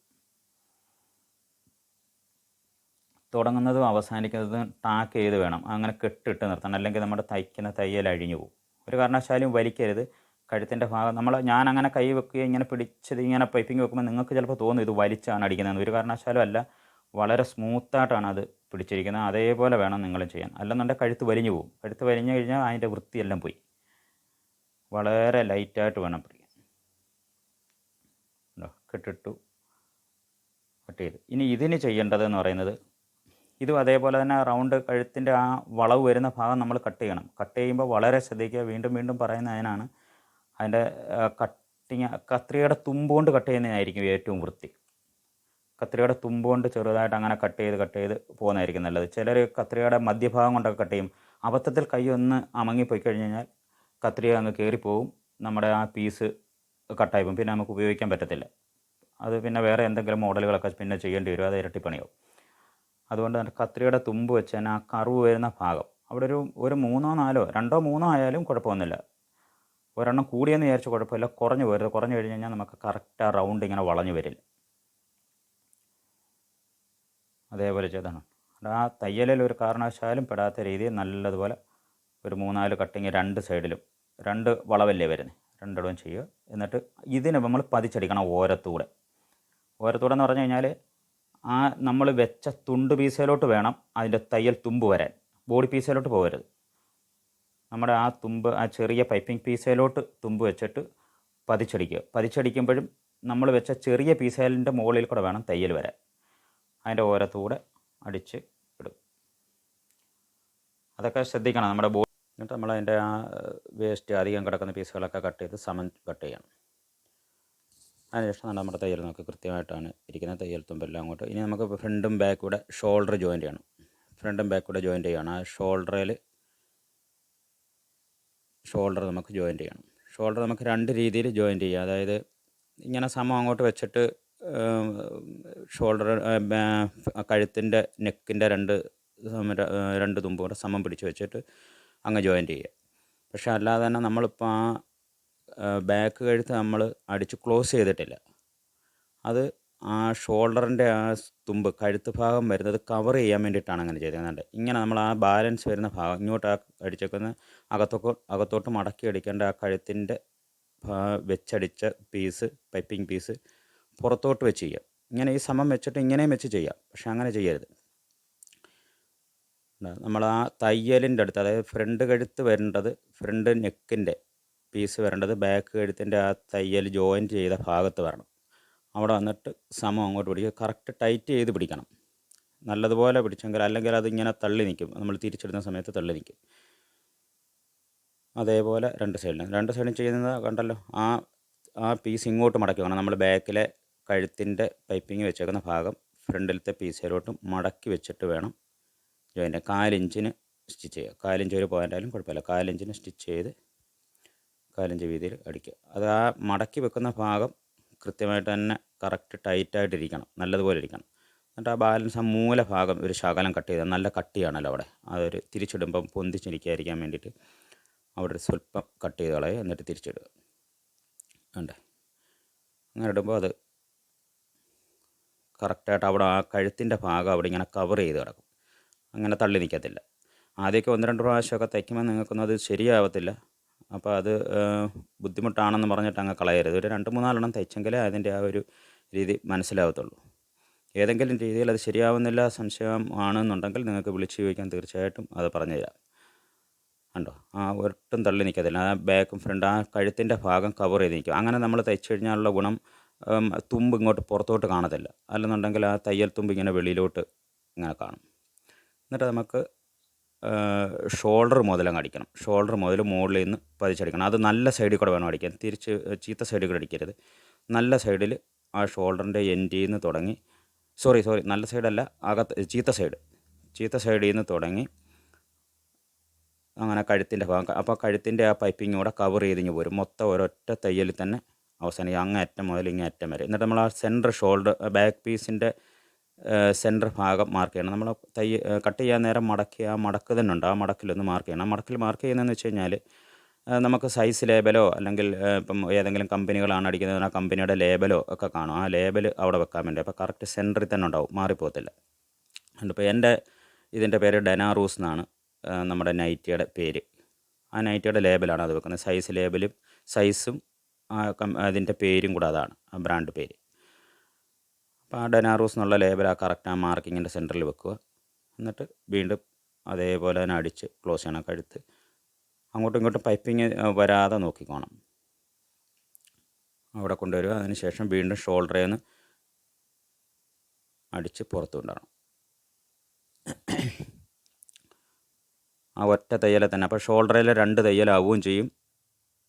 Speaker 1: തുടങ്ങുന്നതും അവസാനിക്കുന്നതും ടാക്ക് ചെയ്ത് വേണം. അങ്ങനെ കെട്ടിട്ട് നിർത്തണം. അല്ലെങ്കിൽ നമ്മുടെ തയ്ക്കുന്ന തയ്യൽ അഴിഞ്ഞു പോകും. ഒരു കാരണവശാലും വലിക്കരുത്. കഴുത്തിന്റെ ഭാഗം നമ്മൾ ഞാൻ അങ്ങനെ കൈ വെക്കുകയും ഇങ്ങനെ പിടിച്ചത് ഇങ്ങനെ പൈപ്പിംഗ് വെക്കുമ്പോൾ നിങ്ങൾക്ക് ചിലപ്പോൾ തോന്നും ഇത് വലിച്ചാണ് അടിക്കുന്നതെന്ന്. ഒരു കാരണവശാലും അല്ല. വളരെ സ്മൂത്തായിട്ടാണ് അത് പിടിച്ചിരിക്കുന്നത്. അതേപോലെ വേണം നിങ്ങളും ചെയ്യാൻ. അല്ലെന്നുണ്ടെങ്കിൽ കഴുത്ത് വലിഞ്ഞു പോകും. കഴുത്ത് വലിഞ്ഞു കഴിഞ്ഞാൽ അതിന്റെ വൃത്തിയെല്ലാം പോയി. വളരെ ലൈറ്റായിട്ട് വേണം പിടിക്കാൻ. കെട്ടിട്ടു. കട്ട് ചെയ്തു ഇനി ഇതിന് ചെയ്യേണ്ടതെന്ന് പറയുന്നത് ഇതും അതേപോലെ തന്നെ റൗണ്ട് കഴുത്തിന്റെ ആ വളവ് വരുന്ന ഭാഗം നമ്മൾ കട്ട് ചെയ്യണം. കട്ട് ചെയ്യുമ്പോൾ വളരെ ശ്രദ്ധിക്കുക. വീണ്ടും വീണ്ടും പറയുന്ന അതിനാണ് അതിന്റെ കട്ടിങ് കത്രികയുടെ തുമ്പുകൊണ്ട് കട്ട് ചെയ്യുന്നതായിരിക്കും ഏറ്റവും വൃത്തി. കത്രികയുടെ തുമ്പുകൊണ്ട് ചെറുതായിട്ട് അങ്ങനെ കട്ട് ചെയ്ത് കട്ട് ചെയ്ത് പോകുന്നതായിരിക്കും നല്ലത്. ചിലർ കത്രികയുടെ മധ്യഭാഗം കൊണ്ടൊക്കെ കട്ട് ചെയ്യും. അബദ്ധത്തിൽ കൈ ഒന്ന് അമങ്ങിപ്പോയി കഴിഞ്ഞ് കഴിഞ്ഞാൽ കത്രിക അങ്ങ് കയറിപ്പോവും നമ്മുടെ ആ പീസ് കട്ടായി പോകും പിന്നെ നമുക്ക് ഉപയോഗിക്കാൻ പറ്റത്തില്ല. അത് പിന്നെ വേറെ എന്തെങ്കിലും മോഡലുകളൊക്കെ പിന്നെ ചെയ്യേണ്ടി വരും. അത് ഇരട്ടിപ്പണിയാവും. അതുകൊണ്ട് തന്നെ കത്രിയുടെ തുമ്പ് വെച്ച് തന്നെ ആ കറുവ് വരുന്ന ഭാഗം. അവിടെ ഒരു ഒരു മൂന്നോ നാലോ രണ്ടോ മൂന്നോ ആയാലും കുഴപ്പമൊന്നുമില്ല. ഒരെണ്ണം കൂടിയെന്ന് വിചാരിച്ച് കുഴപ്പമില്ല. കുറഞ്ഞു പോരുത്. കുറഞ്ഞു കഴിഞ്ഞ് കഴിഞ്ഞാൽ നമുക്ക് കറക്റ്റ് ആ റൗണ്ട് ഇങ്ങനെ വളഞ്ഞു വരില്ല. അതേപോലെ ചെയ്താണ്. ആ തയ്യലിൽ ഒരു കാരണവശാലും പെടാത്ത രീതിയിൽ നല്ലതുപോലെ ഒരു മൂന്നാൽ കട്ടിങ് രണ്ട് സൈഡിലും രണ്ട് വളവല്ലേ വരുന്നത് രണ്ടിടവും ചെയ്യുക. എന്നിട്ട് ഇതിനെ നമ്മൾ പതിച്ചടിക്കണം ഓരത്തൂടെ. ഓരത്തൂടെ എന്ന് പറഞ്ഞു കഴിഞ്ഞാൽ ആ നമ്മൾ വെച്ച തുണ്ട് പീസയിലോട്ട് വേണം അതിന്റെ തയ്യൽ തുമ്പ് വരാൻ. ബോഡി പീസയിലോട്ട് പോകരുത്. നമ്മുടെ ആ തുമ്പ് ആ ചെറിയ പൈപ്പിംഗ് പീസയിലോട്ട് തുമ്പ് വെച്ചിട്ട് പതിച്ചടിക്കുക. പതിച്ചടിക്കുമ്പോഴും നമ്മൾ വെച്ച ചെറിയ പീസയിലിന്റെ മുകളിൽ കൂടെ വേണം തയ്യൽ വരാൻ. അതിന്റെ ഓരത്തൂടെ അടിച്ച് ഇടും. അതൊക്കെ ശ്രദ്ധിക്കണം. നമ്മുടെ ബോഡി എന്നിട്ട് നമ്മൾ അതിന്റെ ആ വേസ്റ്റ് അധികം കിടക്കുന്ന പീസുകളൊക്കെ കട്ട് ചെയ്ത് സമം കട്ട് ചെയ്യണം. അതിനുശേഷം നമ്മുടെ തയ്യൽ നമുക്ക് കൃത്യമായിട്ടാണ് ഇരിക്കുന്നത്. തയ്യൽ തുമ്പെല്ലാം അങ്ങോട്ട്. ഇനി നമുക്ക് ഫ്രണ്ടും ബാക്കും കൂടെ ഷോൾഡർ ജോയിന്റ് ചെയ്യണം. ഫ്രണ്ടും ബാക്കും കൂടെ ജോയിന്റ് ചെയ്യണം. ആ ഷോൾഡറിൽ ഷോൾഡർ നമുക്ക് ജോയിന്റ് ചെയ്യണം. ഷോൾഡർ നമുക്ക് രണ്ട് രീതിയിൽ ജോയിന്റ് ചെയ്യാം. അതായത് ഇങ്ങനെ സമം അങ്ങോട്ട് വെച്ചിട്ട് ഷോൾഡർ കഴുത്തിന്റെ നെക്കിന്റെ രണ്ട് രണ്ട് തുമ്പൂടെ സമം പിടിച്ച് വെച്ചിട്ട് അങ്ങ് ജോയിന്റ് ചെയ്യുക. പക്ഷെ അല്ലാതെ തന്നെ നമ്മളിപ്പോൾ ആ ബാക്ക് കഴുത്ത് നമ്മൾ അടിച്ച് ക്ലോസ് ചെയ്തിട്ടില്ല. അത് ആ ഷോൾഡറിന്റെ ആ തുമ്പ് കഴുത്ത് ഭാഗം വരുന്നത് കവർ ചെയ്യാൻ വേണ്ടിയിട്ടാണ് അങ്ങനെ ചെയ്തിരുന്നത്. ഇങ്ങനെ നമ്മൾ ആ ബാലൻസ് വരുന്ന ഭാഗം ഇങ്ങോട്ട് ആ അടിച്ചേക്കുന്ന അകത്തൊക്കെ അകത്തോട്ട് മടക്കി അടിക്കേണ്ട ആ കഴുത്തിന്റെ വെച്ചടിച്ച പീസ് പൈപ്പിംഗ് പീസ് പുറത്തോട്ട് വെച്ച് ചെയ്യാം ഇങ്ങനെ ഈ സമം വെച്ചിട്ട് ഇങ്ങനെയും വെച്ച് ചെയ്യാം. പക്ഷെ അങ്ങനെ ചെയ്യരുത്. നമ്മൾ ആ തയ്യലിന്റെ അടുത്ത് അതായത് ഫ്രണ്ട് കഴുത്ത് വരേണ്ടത് ഫ്രണ്ട് നെക്കിന്റെ പീസ് വരേണ്ടത് ബാക്ക് കഴുത്തിന്റെ ആ തയ്യൽ ജോയിന്റ് ചെയ്ത ഭാഗത്ത് വരണം. അവിടെ വന്നിട്ട് സമം അങ്ങോട്ട് പിടിക്കുക. കറക്റ്റ് ടൈറ്റ് ചെയ്ത് പിടിക്കണം. നല്ലതുപോലെ പിടിച്ചെങ്കിൽ അല്ലെങ്കിൽ അതിങ്ങനെ തള്ളി നിൽക്കും. നമ്മൾ തിരിച്ചിടുന്ന സമയത്ത് തള്ളി നിൽക്കും. അതേപോലെ രണ്ട് സൈഡിലും രണ്ട് സൈഡും ചെയ്യുന്നത് കണ്ടല്ലോ ആ ആ പീസ് ഇങ്ങോട്ട് മടക്കി വേണം. നമ്മൾ ബാക്കിലെ കഴുത്തിന്റെ പൈപ്പിംഗ് വെച്ചേക്കുന്ന ഭാഗം ഫ്രണ്ടിലത്തെ പീസിലോട്ട് മടക്കി വെച്ചിട്ട് വേണം ജോയിന്റെ കാലിഞ്ചിന് സ്റ്റിച്ച് ചെയ്യുക. കാലിഞ്ച് ഒരു പോയിന്റ് ആയാലും കുഴപ്പമില്ല. കാലിഞ്ചിന് സ്റ്റിച്ച് ചെയ്ത് കാലിഞ്ച് വീതിയിൽ അടിക്കുക. അത് ആ മടക്കി വെക്കുന്ന ഭാഗം കൃത്യമായിട്ട് തന്നെ കറക്റ്റ് ടൈറ്റായിട്ടിരിക്കണം നല്ലതുപോലെ ഇരിക്കണം. എന്നിട്ട് ആ ബാലൻസ് ആ മൂല ഭാഗം ഒരു ശകലം കട്ട് ചെയ്താൽ നല്ല കട്ടിയാണല്ലോ അവിടെ. അതൊരു തിരിച്ചിടുമ്പം പൊന്തിച്ചിരിക്കാതിരിക്കാൻ വേണ്ടിയിട്ട് അവിടെ ഒരു സ്വല്പം കട്ട് ചെയ്ത് കളയുക. എന്നിട്ട് തിരിച്ചിടുക. ഉണ്ട് അങ്ങനെ ഇടുമ്പോൾ അത് കറക്റ്റായിട്ട് അവിടെ ആ കഴുത്തിന്റെ ഭാഗം അവിടെ ഇങ്ങനെ കവർ ചെയ്ത് കിടക്കും. അങ്ങനെ തള്ളി നിൽക്കത്തില്ല. ആദ്യമൊക്കെ ഒന്ന് രണ്ട് പ്രാവശ്യമൊക്കെ തയ്ക്കുമ്പോൾ നിങ്ങൾക്കൊന്നും അത് ശരിയാവത്തില്ല. അപ്പോൾ അത് ബുദ്ധിമുട്ടാണെന്ന് പറഞ്ഞിട്ട് അങ്ങ് കളയരുത്. ഒരു രണ്ട് മൂന്നാലെണ്ണം തയ്ച്ചെങ്കിലേ അതിന്റെ ആ ഒരു രീതി മനസ്സിലാവത്തുള്ളൂ. ഏതെങ്കിലും രീതിയിൽ അത് ശരിയാവുന്നില്ല സംശയം ആണെന്നുണ്ടെങ്കിൽ നിങ്ങൾക്ക് വിളിച്ച് ചോദിക്കാൻ തീർച്ചയായിട്ടും അത് പറഞ്ഞു തരാം. കണ്ടോ? ആ ഒട്ടും തള്ളി നിൽക്കത്തില്ല. ആ ബാക്കും ഫ്രണ്ട് ആ കഴുത്തിന്റെ ഭാഗം കവർ ചെയ്ത് നിൽക്കും. അങ്ങനെ നമ്മൾ തയ്ച്ചു കഴിഞ്ഞാലുള്ള ഗുണം തുമ്പ് ഇങ്ങോട്ട് പുറത്തോട്ട് കാണത്തില്ല. അല്ലെന്നുണ്ടെങ്കിൽ ആ തയ്യൽ തുമ്പ് ഇങ്ങനെ വെളിയിലോട്ട് ഇങ്ങനെ കാണും. എന്നിട്ട് നമുക്ക് ഷോൾഡർ മുതലങ്ങ് അടിക്കണം. ഷോൾഡർ മുതൽ മുകളിൽ നിന്ന് പതിച്ചടിക്കണം. അത് നല്ല സൈഡിൽ കൂടെ വേണം അടിക്കാൻ. തിരിച്ച് ചീത്ത സൈഡിൽ കൂടെ അടിക്കരുത്. നല്ല സൈഡിൽ ആ ഷോൾഡറിന്റെ എൻഡിൽ നിന്ന് തുടങ്ങി സോറി സോറി നല്ല സൈഡല്ല അകത്ത് ചീത്ത സൈഡ്. ചീത്ത സൈഡിൽ നിന്ന് തുടങ്ങി അങ്ങനെ കഴുത്തിന്റെ ഭാഗം അപ്പോൾ കഴുത്തിന്റെ ആ പൈപ്പിംഗ് കൂടെ കവർ ചെയ്തിങ്ങ് പോരും. മൊത്തം ഒരൊറ്റ തയ്യലിൽ തന്നെ അവസാനം അങ്ങേ അറ്റം മുതൽ ഇങ്ങേ അറ്റം വരെ. എന്നിട്ട് നമ്മൾ ആ സെന്റർ ഷോൾഡർ ബാക്ക് പീസിന്റെ സെന്റർ ഭാഗം മാർക്ക് ചെയ്യണം. നമ്മൾ തയ്യ് കട്ട് ചെയ്യാൻ നേരം മടക്കി ആ മടക്ക് തന്നെ ഉണ്ട്. ആ മടക്കിലൊന്ന് മാർക്ക് ചെയ്യണം. മടക്കിൽ മാർക്ക് ചെയ്യുന്നതെന്ന് വെച്ച് കഴിഞ്ഞാൽ നമുക്ക് സൈസ് ലേബലോ അല്ലെങ്കിൽ ഇപ്പം ഏതെങ്കിലും കമ്പനികളാണ് അടിക്കുന്നത്. ആ കമ്പനിയുടെ ലേബലോ ഒക്കെ കാണും. ആ ലേബൽ അവിടെ വെക്കാൻ വേണ്ടി. അപ്പോൾ കറക്റ്റ് സെന്ററിൽ തന്നെ ഉണ്ടാവും. മാറിപ്പോകത്തില്ല. ഇപ്പോൾ എന്റെ ഇതിന്റെ പേര് ഡെനാറൂസ് എന്നാണ്. നമ്മുടെ നൈറ്റിയുടെ പേര്. ആ നൈറ്റിയുടെ ലേബലാണ് അത് വെക്കുന്നത്. സൈസ് ലേബലും സൈസും അതിന്റെ പേരും കൂടെ അതാണ്. ആ ബ്രാൻഡ് പേര്. അപ്പോൾ ആ ഡെനാറൂസ് എന്നുള്ള ലേബൽ ആ കറക്റ്റ് ആ മാർക്കിങ്ങിന്റെ സെന്ററിൽ വെക്കുക. എന്നിട്ട് വീണ്ടും അതേപോലെ തന്നെ അടിച്ച് ക്ലോസ് ചെയ്യണം. കഴുത്ത് അങ്ങോട്ടും ഇങ്ങോട്ടും പൈപ്പിങ് വരാതെ നോക്കിക്കോണം. അവിടെ കൊണ്ടുവരിക. അതിനുശേഷം വീണ്ടും ഷോൾഡറിൽ നിന്ന് അടിച്ച് പുറത്തു കൊണ്ടുവരണം. ആ ഒറ്റ തയ്യലെ തന്നെ. അപ്പോൾ ഷോൾഡറിൽ രണ്ട് തയ്യലാവുകയും ചെയ്യും.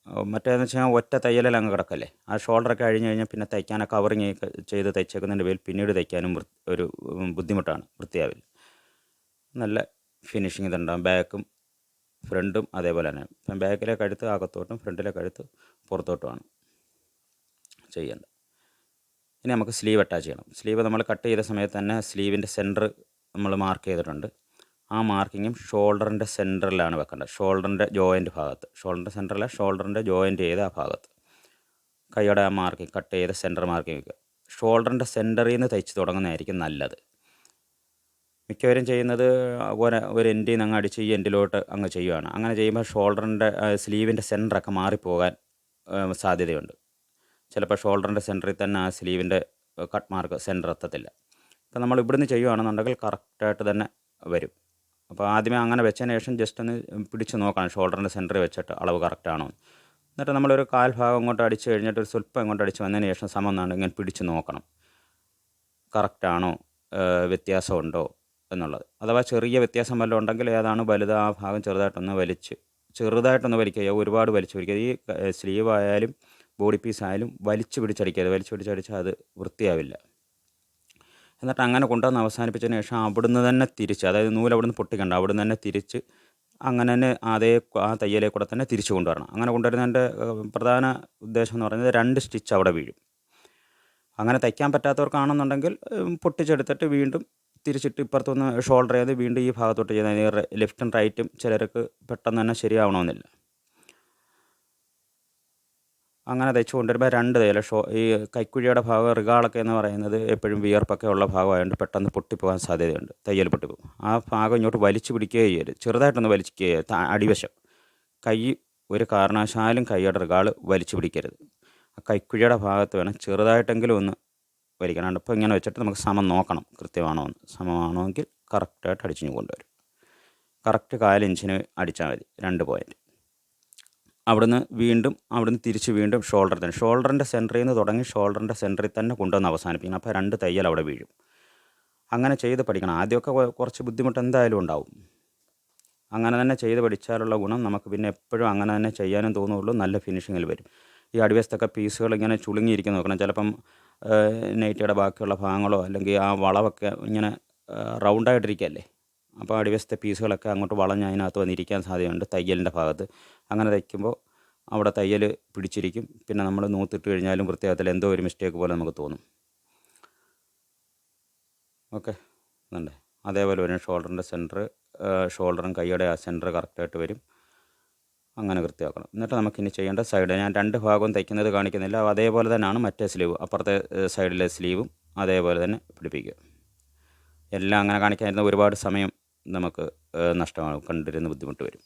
Speaker 1: ആ, വെച്ച് വെച്ചാൽ ഒറ്റ തയ്യലിൽ അങ്ങ് കിടക്കല്ലേ? ആ ഷോൾഡറൊക്കെ കഴിഞ്ഞ് കഴിഞ്ഞാൽ പിന്നെ തയ്ക്കാനൊക്കെ കവറിങ് ചെയ്ത് തയ്ച്ചേക്കുന്നതിന്റെ പേരിൽ പിന്നീട് തയ്ക്കാനും ഒരു ബുദ്ധിമുട്ടാണ് വൃത്തിയാവില്ല നല്ല ഫിനിഷിങ് ഇതുണ്ടാകും ബാക്കും ഫ്രണ്ടും അതേപോലെ തന്നെ. ഇപ്പം ബാക്കിലെ കഴുത്ത് അകത്തോട്ടും ഫ്രണ്ടിലെ കഴുത്ത് പുറത്തോട്ടുമാണ് ചെയ്യേണ്ടത്. ഇനി നമുക്ക് സ്ലീവ് അറ്റാച്ച് ചെയ്യണം. സ്ലീവ് നമ്മൾ കട്ട് ചെയ്ത സമയത്ത് തന്നെ സ്ലീവിന്റെ സെന്റർ നമ്മൾ മാർക്ക് ചെയ്തിട്ടുണ്ട്. ആ മാർക്കിങ്ങും ഷോൾഡറിന്റെ സെന്ററിലാണ് വെക്കേണ്ടത്. ഷോൾഡറിന്റെ ജോയിന്റ് ഭാഗത്ത്. ഷോൾഡറിന്റെ സെന്ററിലെ ഷോൾഡറിന്റെ ജോയിന്റ് ചെയ്ത ആ ഭാഗത്ത്. കൈയുടെ ആ മാർക്കിങ് കട്ട് ചെയ്ത സെന്റർ മാർക്കിങ് വെക്കുക. ഷോൾഡറിന്റെ സെന്ററിൽ നിന്ന് തയ്ച്ച് തുടങ്ങുന്നതായിരിക്കും നല്ലത്. മിക്കവരും ചെയ്യുന്നത് ഒരു ഒരു എൻഡിൽ നിന്ന് അങ്ങ് അടിച്ച് ഈ എൻഡിലോട്ട് അങ്ങ് ചെയ്യുകയാണ് അങ്ങനെ ചെയ്യുമ്പോൾ ഷോൾഡറിന്റെ സ്ലീവിന്റെ സെന്ററൊക്കെ മാറിപ്പോകാൻ സാധ്യതയുണ്ട്. ചിലപ്പോൾ ഷോൾഡറിന്റെ സെന്ററിൽ തന്നെ ആ സ്ലീവിന്റെ കട്ട് മാർക്ക് സെന്റർ എത്തത്തില്ല. അപ്പോൾ നമ്മൾ ഇവിടുന്ന് ചെയ്യുകയാണെന്നുണ്ടെങ്കിൽ കറക്റ്റായിട്ട് തന്നെ വരും. അപ്പോൾ ആദ്യമേ അങ്ങനെ വെച്ചതിന് ശേഷം ജസ്റ്റ് ഒന്ന് പിടിച്ച് നോക്കണം. ഷോൾഡറിന്റെ സെന്ററിൽ വെച്ചിട്ട് അളവ് കറക്റ്റാണോ എന്നിട്ട് നമ്മളൊരു കാൽ ഭാഗം ഇങ്ങോട്ട് അടിച്ച് കഴിഞ്ഞിട്ട് ഒരു സ്വല്പം ഇങ്ങോട്ട് അടിച്ച് വന്നതിന് ശേഷം സമം എന്നാണ് ഇങ്ങനെ പിടിച്ച് നോക്കണം. കറക്റ്റാണോ വ്യത്യാസമുണ്ടോ എന്നുള്ളത്. അഥവാ ചെറിയ വ്യത്യാസം വല്ലതും ഉണ്ടെങ്കിൽ ഏതാണ് വലുത്? ആ ഭാഗം ചെറുതായിട്ടൊന്ന് വലിച്ച് ചെറുതായിട്ടൊന്ന് വലിക്കുക. ഒരുപാട് വലിച്ച് പിടിക്കുക. ഈ സ്ലീവ് ആയാലും ബോഡി പീസ് ആയാലും വലിച്ചു പിടിച്ചടിക്കരുത്. വലിച്ചു പിടിച്ചടിച്ചാൽ അത് വൃത്തിയാവില്ല. എന്നിട്ട് അങ്ങനെ കൊണ്ടുവന്ന് അവസാനിപ്പിച്ചതിന് ശേഷം അവിടുന്ന് തന്നെ തിരിച്ച് അതായത് നൂൽ അവിടുന്ന് പൊട്ടിക്കണ്ട അവിടുന്ന് തന്നെ തിരിച്ച് അങ്ങനെ തന്നെ അതേ ആ തയ്യലേ കൂടെ തന്നെ തിരിച്ച് കൊണ്ടുവരണം. അങ്ങനെ കൊണ്ടുവരുന്നതിന്റെ പ്രധാന ഉദ്ദേശം എന്ന് പറയുന്നത് രണ്ട് സ്റ്റിച്ച് അവിടെ വീഴും. അങ്ങനെ തയ്ക്കാൻ പറ്റാത്തവർക്കാണെന്നുണ്ടെങ്കിൽ പൊട്ടിച്ചെടുത്തിട്ട് വീണ്ടും തിരിച്ചിട്ട് ഇപ്പുറത്തുനിന്ന് ഷോൾഡർ ചെയ്ത് വീണ്ടും ഈ ഭാഗത്തോട്ട് ചെയ്യുന്ന ലെഫ്റ്റും റൈറ്റും ചിലർക്ക് പെട്ടെന്ന് തന്നെ ശരിയാവണമെന്നില്ല. അങ്ങനെ തയ്ച്ച് കൊണ്ടുവരുമ്പോൾ രണ്ട് തയ്യൽ ഷോ ഈ കൈക്കുഴിയുടെ ഭാഗം റിഗാളൊക്കെ എന്ന് പറയുന്നത് എപ്പോഴും വിയർപ്പൊക്കെ ഉള്ള ഭാഗമായതുകൊണ്ട് പെട്ടെന്ന് പൊട്ടിപ്പോകാൻ സാധ്യതയുണ്ട്. തയ്യൽ പൊട്ടിപ്പോകും. ആ ഭാഗം ഇങ്ങോട്ട് വലിച്ചു പിടിക്കുകയോ ചെയ്യരുത്. ചെറുതായിട്ടൊന്ന് വലിക്കുകയോ അടിവശം. കൈ ഒരു കാരണവശാലും കൈയുടെ റിഗാൾ വലിച്ചു പിടിക്കരുത്. ആ കൈക്കുഴിയുടെ ഭാഗത്ത് വേണം ചെറുതായിട്ടെങ്കിലും ഒന്ന് വലിക്കണം ഇപ്പോൾ ഇങ്ങനെ വെച്ചിട്ട് നമുക്ക് സമം നോക്കണം. കൃത്യമാണോ എന്ന്. സമമാണോ എങ്കിൽ കറക്റ്റായിട്ട് അടിച്ചു കൊണ്ടുവരും. കറക്റ്റ് കാലിഞ്ചിന് അടിച്ചാൽ മതി. രണ്ട് പോയിന്റ് അവിടുന്ന് വീണ്ടും അവിടുന്ന് തിരിച്ച് വീണ്ടും ഷോൾഡർ തന്നെ. ഷോൾഡറിന്റെ സെന്ററിൽ നിന്ന് തുടങ്ങി ഷോൾഡറിന്റെ സെന്ററിൽ തന്നെ കൊണ്ടുവന്ന് അവസാനിപ്പിക്കണം. അപ്പോൾ രണ്ട് തയ്യൽ അവിടെ വീഴും. അങ്ങനെ ചെയ്ത് പഠിക്കണം. ആദ്യമൊക്കെ കുറച്ച് ബുദ്ധിമുട്ട് എന്തായാലും ഉണ്ടാവും. അങ്ങനെ തന്നെ ചെയ്ത് പഠിച്ചാലുള്ള ഗുണം നമുക്ക് പിന്നെ എപ്പോഴും അങ്ങനെ തന്നെ ചെയ്യാനും തോന്നുള്ളൂ. നല്ല ഫിനിഷിങ്ങിൽ വരും. ഈ അടിവശത്തൊക്കെ പീസുകൾ ഇങ്ങനെ ചുളുങ്ങിയിരിക്കുന്ന നോക്കണം. ചിലപ്പം നൈറ്റിയുടെ ബാക്കിയുള്ള ഭാഗങ്ങളോ അല്ലെങ്കിൽ ആ വളവൊക്കെ ഇങ്ങനെ റൗണ്ടായിട്ടിരിക്കുകയല്ലേ അപ്പോൾ അടിവശത്തെ പീസുകളൊക്കെ അങ്ങോട്ട് വളഞ്ഞ് അതിനകത്ത് വന്നിരിക്കാൻ സാധ്യതയുണ്ട് തയ്യലിന്റെ ഭാഗത്ത്. അങ്ങനെ തയ്ക്കുമ്പോൾ അവിടെ തയ്യൽ പിടിച്ചിരിക്കും. പിന്നെ നമ്മൾ നൂത്തിട്ട് കഴിഞ്ഞാലും പ്രത്യേകത്തിൽ എന്തോ ഒരു മിസ്റ്റേക്ക് പോലെ നമുക്ക് തോന്നും. ഓക്കെ. എന്നുണ്ടേ അതേപോലെ വരും. ഷോൾഡറിന്റെ സെന്റർ ഷോൾഡറും കൈയുടെ ആ സെന്റർ കറക്റ്റായിട്ട് വരും. അങ്ങനെ വൃത്തിയാക്കണം. എന്നിട്ട് നമുക്കിനി ചെയ്യേണ്ട സൈഡ്. ഞാൻ രണ്ട് ഭാഗവും തയ്ക്കുന്നത് കാണിക്കുന്നില്ല. അതേപോലെ തന്നെയാണ് മറ്റേ സ്ലീവ്. അപ്പുറത്തെ സൈഡിലെ സ്ലീവും അതേപോലെ തന്നെ പിടിപ്പിക്കുക. എല്ലാം അങ്ങനെ കാണിക്കാതിരുന്ന ഒരുപാട് സമയം നമുക്ക് നഷ്ടമാകും കണ്ടുവരുന്ന ബുദ്ധിമുട്ട് വരും.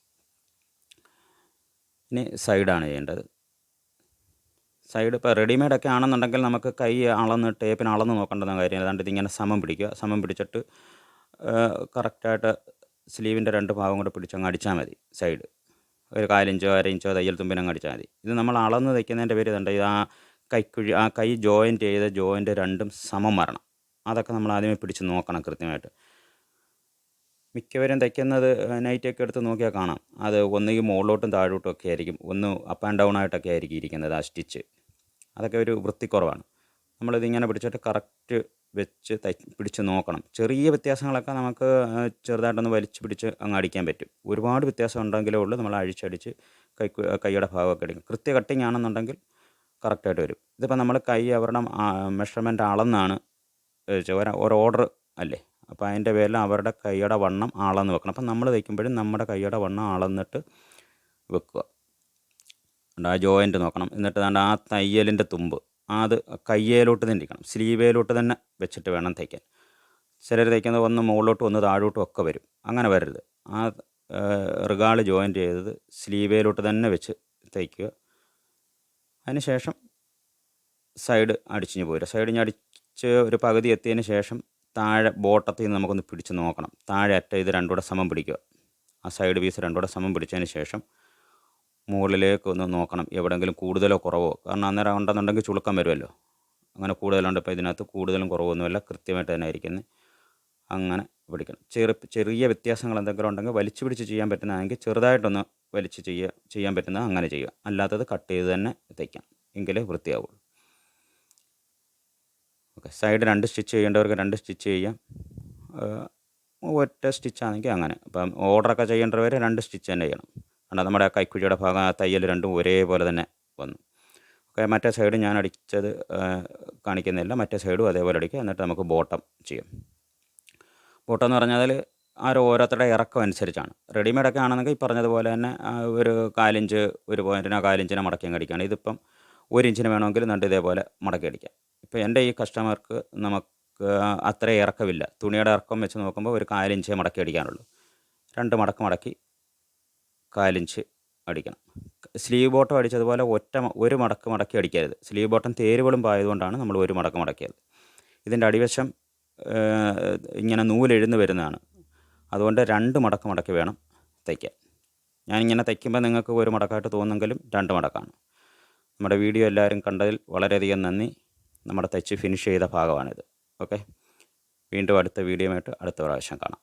Speaker 1: ഇനി സൈഡാണ് ചെയ്യേണ്ടത്. സൈഡ് ഇപ്പോൾ റെഡിമെയ്ഡൊക്കെ ആണെന്നുണ്ടെങ്കിൽ നമുക്ക് കൈ അളന്ന് ടേപ്പിന് അളന്ന് നോക്കേണ്ടെന്ന കാര്യം അതാണ്ട് ഇതിങ്ങനെ സമം പിടിക്കുക. സമം പിടിച്ചിട്ട് കറക്റ്റായിട്ട് സ്ലീവിന്റെ രണ്ട് ഭാഗം കൂടെ പിടിച്ചങ്ങ് അടിച്ചാൽ മതി സൈഡ്. ഒരു കാലിഞ്ചോ അര ഇഞ്ചോ തയ്യൽ തുമ്പിനങ്ങ് അടിച്ചാൽ മതി. ഇത് നമ്മൾ അളന്ന് തയ്ക്കുന്നതിന്റെ പേര് ഇതുണ്ട്. ഇത് ആ കൈക്കുഴി ആ കൈ ജോയിന്റ് ചെയ്ത ജോയിന്റ് രണ്ടും സമം വരണം. അതൊക്കെ നമ്മൾ ആദ്യമേ പിടിച്ച് നോക്കണം കൃത്യമായിട്ട്. മിക്കവരും തയ്ക്കുന്നത് നൈറ്റൊക്കെ എടുത്ത് നോക്കിയാൽ കാണാം. അത് ഒന്നുകിൽ മുകളിലോട്ടും താഴോട്ടും ഒക്കെ ആയിരിക്കും. ഒന്ന് അപ്പ് ആൻഡ് ഡൗൺ ആയിട്ടൊക്കെ ആയിരിക്കും ഇരിക്കുന്നത് ആ സ്റ്റിച്ച് അതൊക്കെ ഒരു വൃത്തിക്കുറവാണ്. നമ്മളിത് ഇങ്ങനെ പിടിച്ചിട്ട് കറക്റ്റ് വെച്ച് തയ് പിടിച്ച് നോക്കണം. ചെറിയ വ്യത്യാസങ്ങളൊക്കെ നമുക്ക് ചെറുതായിട്ടൊന്ന് വലിച്ച് പിടിച്ച് അങ്ങ് അടിക്കാൻ പറ്റും. ഒരുപാട് വ്യത്യാസം ഉണ്ടെങ്കിലേ ഉള്ളൂ. നമ്മൾ അഴിച്ചടിച്ച് കൈ കൈയുടെ ഭാഗമൊക്കെ അടിക്കും. കൃത്യ കട്ടിങ് ആണെന്നുണ്ടെങ്കിൽ കറക്റ്റായിട്ട് വരും. ഇതിപ്പോൾ നമ്മൾ കൈ അവരുടെ മെഷർമെന്റ് അളന്നാണ് ഒരു ഓർഡർ അല്ലേ? അപ്പോൾ അതിന്റെ പേരിൽ അവരുടെ കൈയുടെ വണ്ണം അളന്ന് വെക്കണം. അപ്പം നമ്മൾ തയ്ക്കുമ്പോഴും നമ്മുടെ കൈയുടെ വണ്ണം അളന്നിട്ട് വെക്കുക. ആ ജോയിന്റ് നോക്കണം. എന്നിട്ട് ആ തയ്യലിന്റെ തുമ്പ് അത് കയ്യേലോട്ട് തന്നെ ഇരിക്കണം. സ്ലീവേലോട്ട് തന്നെ വെച്ചിട്ട് വേണം തയ്ക്കാൻ. ചിലർ തയ്ക്കുന്നത് ഒന്ന് മുകളിലോട്ടും ഒന്ന് താഴോട്ടും ഒക്കെ വരും. അങ്ങനെ വരരുത്. ആ റിഗാൾ ജോയിന്റ് ചെയ്തത് സ്ലീവേലോട്ട് തന്നെ വെച്ച് തയ്ക്കുക. അതിന് ശേഷം സൈഡ് അടിച്ചിഞ്ഞ് പോരുക. സൈഡ് ഇഞ്ഞ് അടിച്ച് ഒരു പകുതി എത്തിയതിന് ശേഷം താഴെ ബോട്ടത്തിൽ നിന്ന് നമുക്കൊന്ന് പിടിച്ച് നോക്കണം. താഴെ അറ്റ ഇത് രണ്ടുകൂടെ സമം പിടിക്കുക. ആ സൈഡ് പീസ് രണ്ടുകൂടെ സമം പിടിച്ചതിന് ശേഷം മുകളിലേക്ക് ഒന്ന് നോക്കണം എവിടെയെങ്കിലും കൂടുതലോ കുറവോ. കാരണം അന്നേരം ഉണ്ടെന്നുണ്ടെങ്കിൽ ചുളുക്കം വരുമല്ലോ. അങ്ങനെ കൂടുതലുണ്ട് ഇപ്പോൾ ഇതിനകത്ത് കൂടുതലും കുറവൊന്നുമില്ല. കൃത്യമായിട്ട് തന്നെ ഇരിക്കുന്നത്. അങ്ങനെ പിടിക്കണം. ചെറു ചെറിയ വ്യത്യാസങ്ങൾ എന്തെങ്കിലും ഉണ്ടെങ്കിൽ വലിച്ചു പിടിച്ച് ചെയ്യാൻ പറ്റുന്നതാണെങ്കിൽ ചെറുതായിട്ടൊന്ന് വലിച്ച് ചെയ്യുക ചെയ്യാൻ പറ്റുന്നത് അങ്ങനെ ചെയ്യുക. അല്ലാത്തത് കട്ട് ചെയ്ത് തന്നെ തയ്ക്കാം. എങ്കിലേ വൃത്തിയാവുള്ളൂ. ഓക്കെ. സൈഡ് രണ്ട് സ്റ്റിച്ച് ചെയ്യേണ്ടവർക്ക് രണ്ട് സ്റ്റിച്ച് ചെയ്യാം. ഒറ്റ സ്റ്റിച്ചാണെങ്കിൽ അങ്ങനെ. ഇപ്പം ഓർഡറൊക്കെ ചെയ്യേണ്ടവർ രണ്ട് സ്റ്റിച്ച് തന്നെ ചെയ്യണം. കാരണം നമ്മുടെ ആ കൈക്കുഴിയുടെ ഭാഗം ആ തയ്യൽ രണ്ടും ഒരേപോലെ തന്നെ വന്നു. ഓക്കെ മറ്റേ സൈഡ് ഞാൻ അടിച്ചത് കാണിക്കുന്നില്ല. മറ്റേ സൈഡും അതേപോലെ അടിക്കുക. എന്നിട്ട് നമുക്ക് ബോട്ടം ചെയ്യാം. ബോട്ടം എന്ന് പറഞ്ഞാൽ ആ ഒരു ഓരോരുത്തരുടെ ഇറക്കം അനുസരിച്ചാണ്. റെഡിമെയ്ഡൊക്കെ ആണെന്നെങ്കിൽ പറഞ്ഞതുപോലെ തന്നെ ഒരു കാലിഞ്ച് ഒരു പോയിന്റിനോ കാലിഞ്ചിനോ മടക്കിയും കടിക്കുകയാണ് ഇതിപ്പം ഒരു ഇഞ്ചിന് വേണമെങ്കിൽ നണ്ട് ഇതേപോലെ മടക്കി അടിക്കാം. ഇപ്പോൾ എന്റെ ഈ കസ്റ്റമർക്ക് നമുക്ക് അത്ര ഇറക്കമില്ല. തുണിയുടെ ഇറക്കം വെച്ച് നോക്കുമ്പോൾ ഒരു കാലിഞ്ചേ മടക്കി അടിക്കാനുള്ളൂ. രണ്ട് മടക്ക് മടക്കി കാലിഞ്ച് അടിക്കണം. സ്ലീവ് ബോട്ടം അടിച്ചതുപോലെ ഒറ്റ ഒരു മടക്ക് മടക്കി അടിക്കരുത്. സ്ലീവ് ബോട്ടം തേരുവളും പായതുകൊണ്ടാണ് നമ്മൾ ഒരു മടക്ക് മടക്കിയത്. ഇതിന്റെ അടിവശം ഇങ്ങനെ നൂലെഴുന്ന് വരുന്നതാണ്. അതുകൊണ്ട് രണ്ട് മടക്ക് മടക്കി വേണം തയ്ക്കാൻ. ഞാനിങ്ങനെ തയ്ക്കുമ്പോൾ നിങ്ങൾക്ക് ഒരു മടക്കായിട്ട് തോന്നുമെങ്കിലും രണ്ട് മടക്കാണ്. നമ്മുടെ വീഡിയോ എല്ലാവരും കണ്ടതിൽ വളരെയധികം നന്ദി. നമ്മുടെ തയ്ച്ച് ഫിനിഷ് ചെയ്ത ഭാഗമാണിത്. ഓക്കെ വീണ്ടും അടുത്ത വീഡിയോയുമായിട്ട് അടുത്ത പ്രാവശ്യം കാണാം.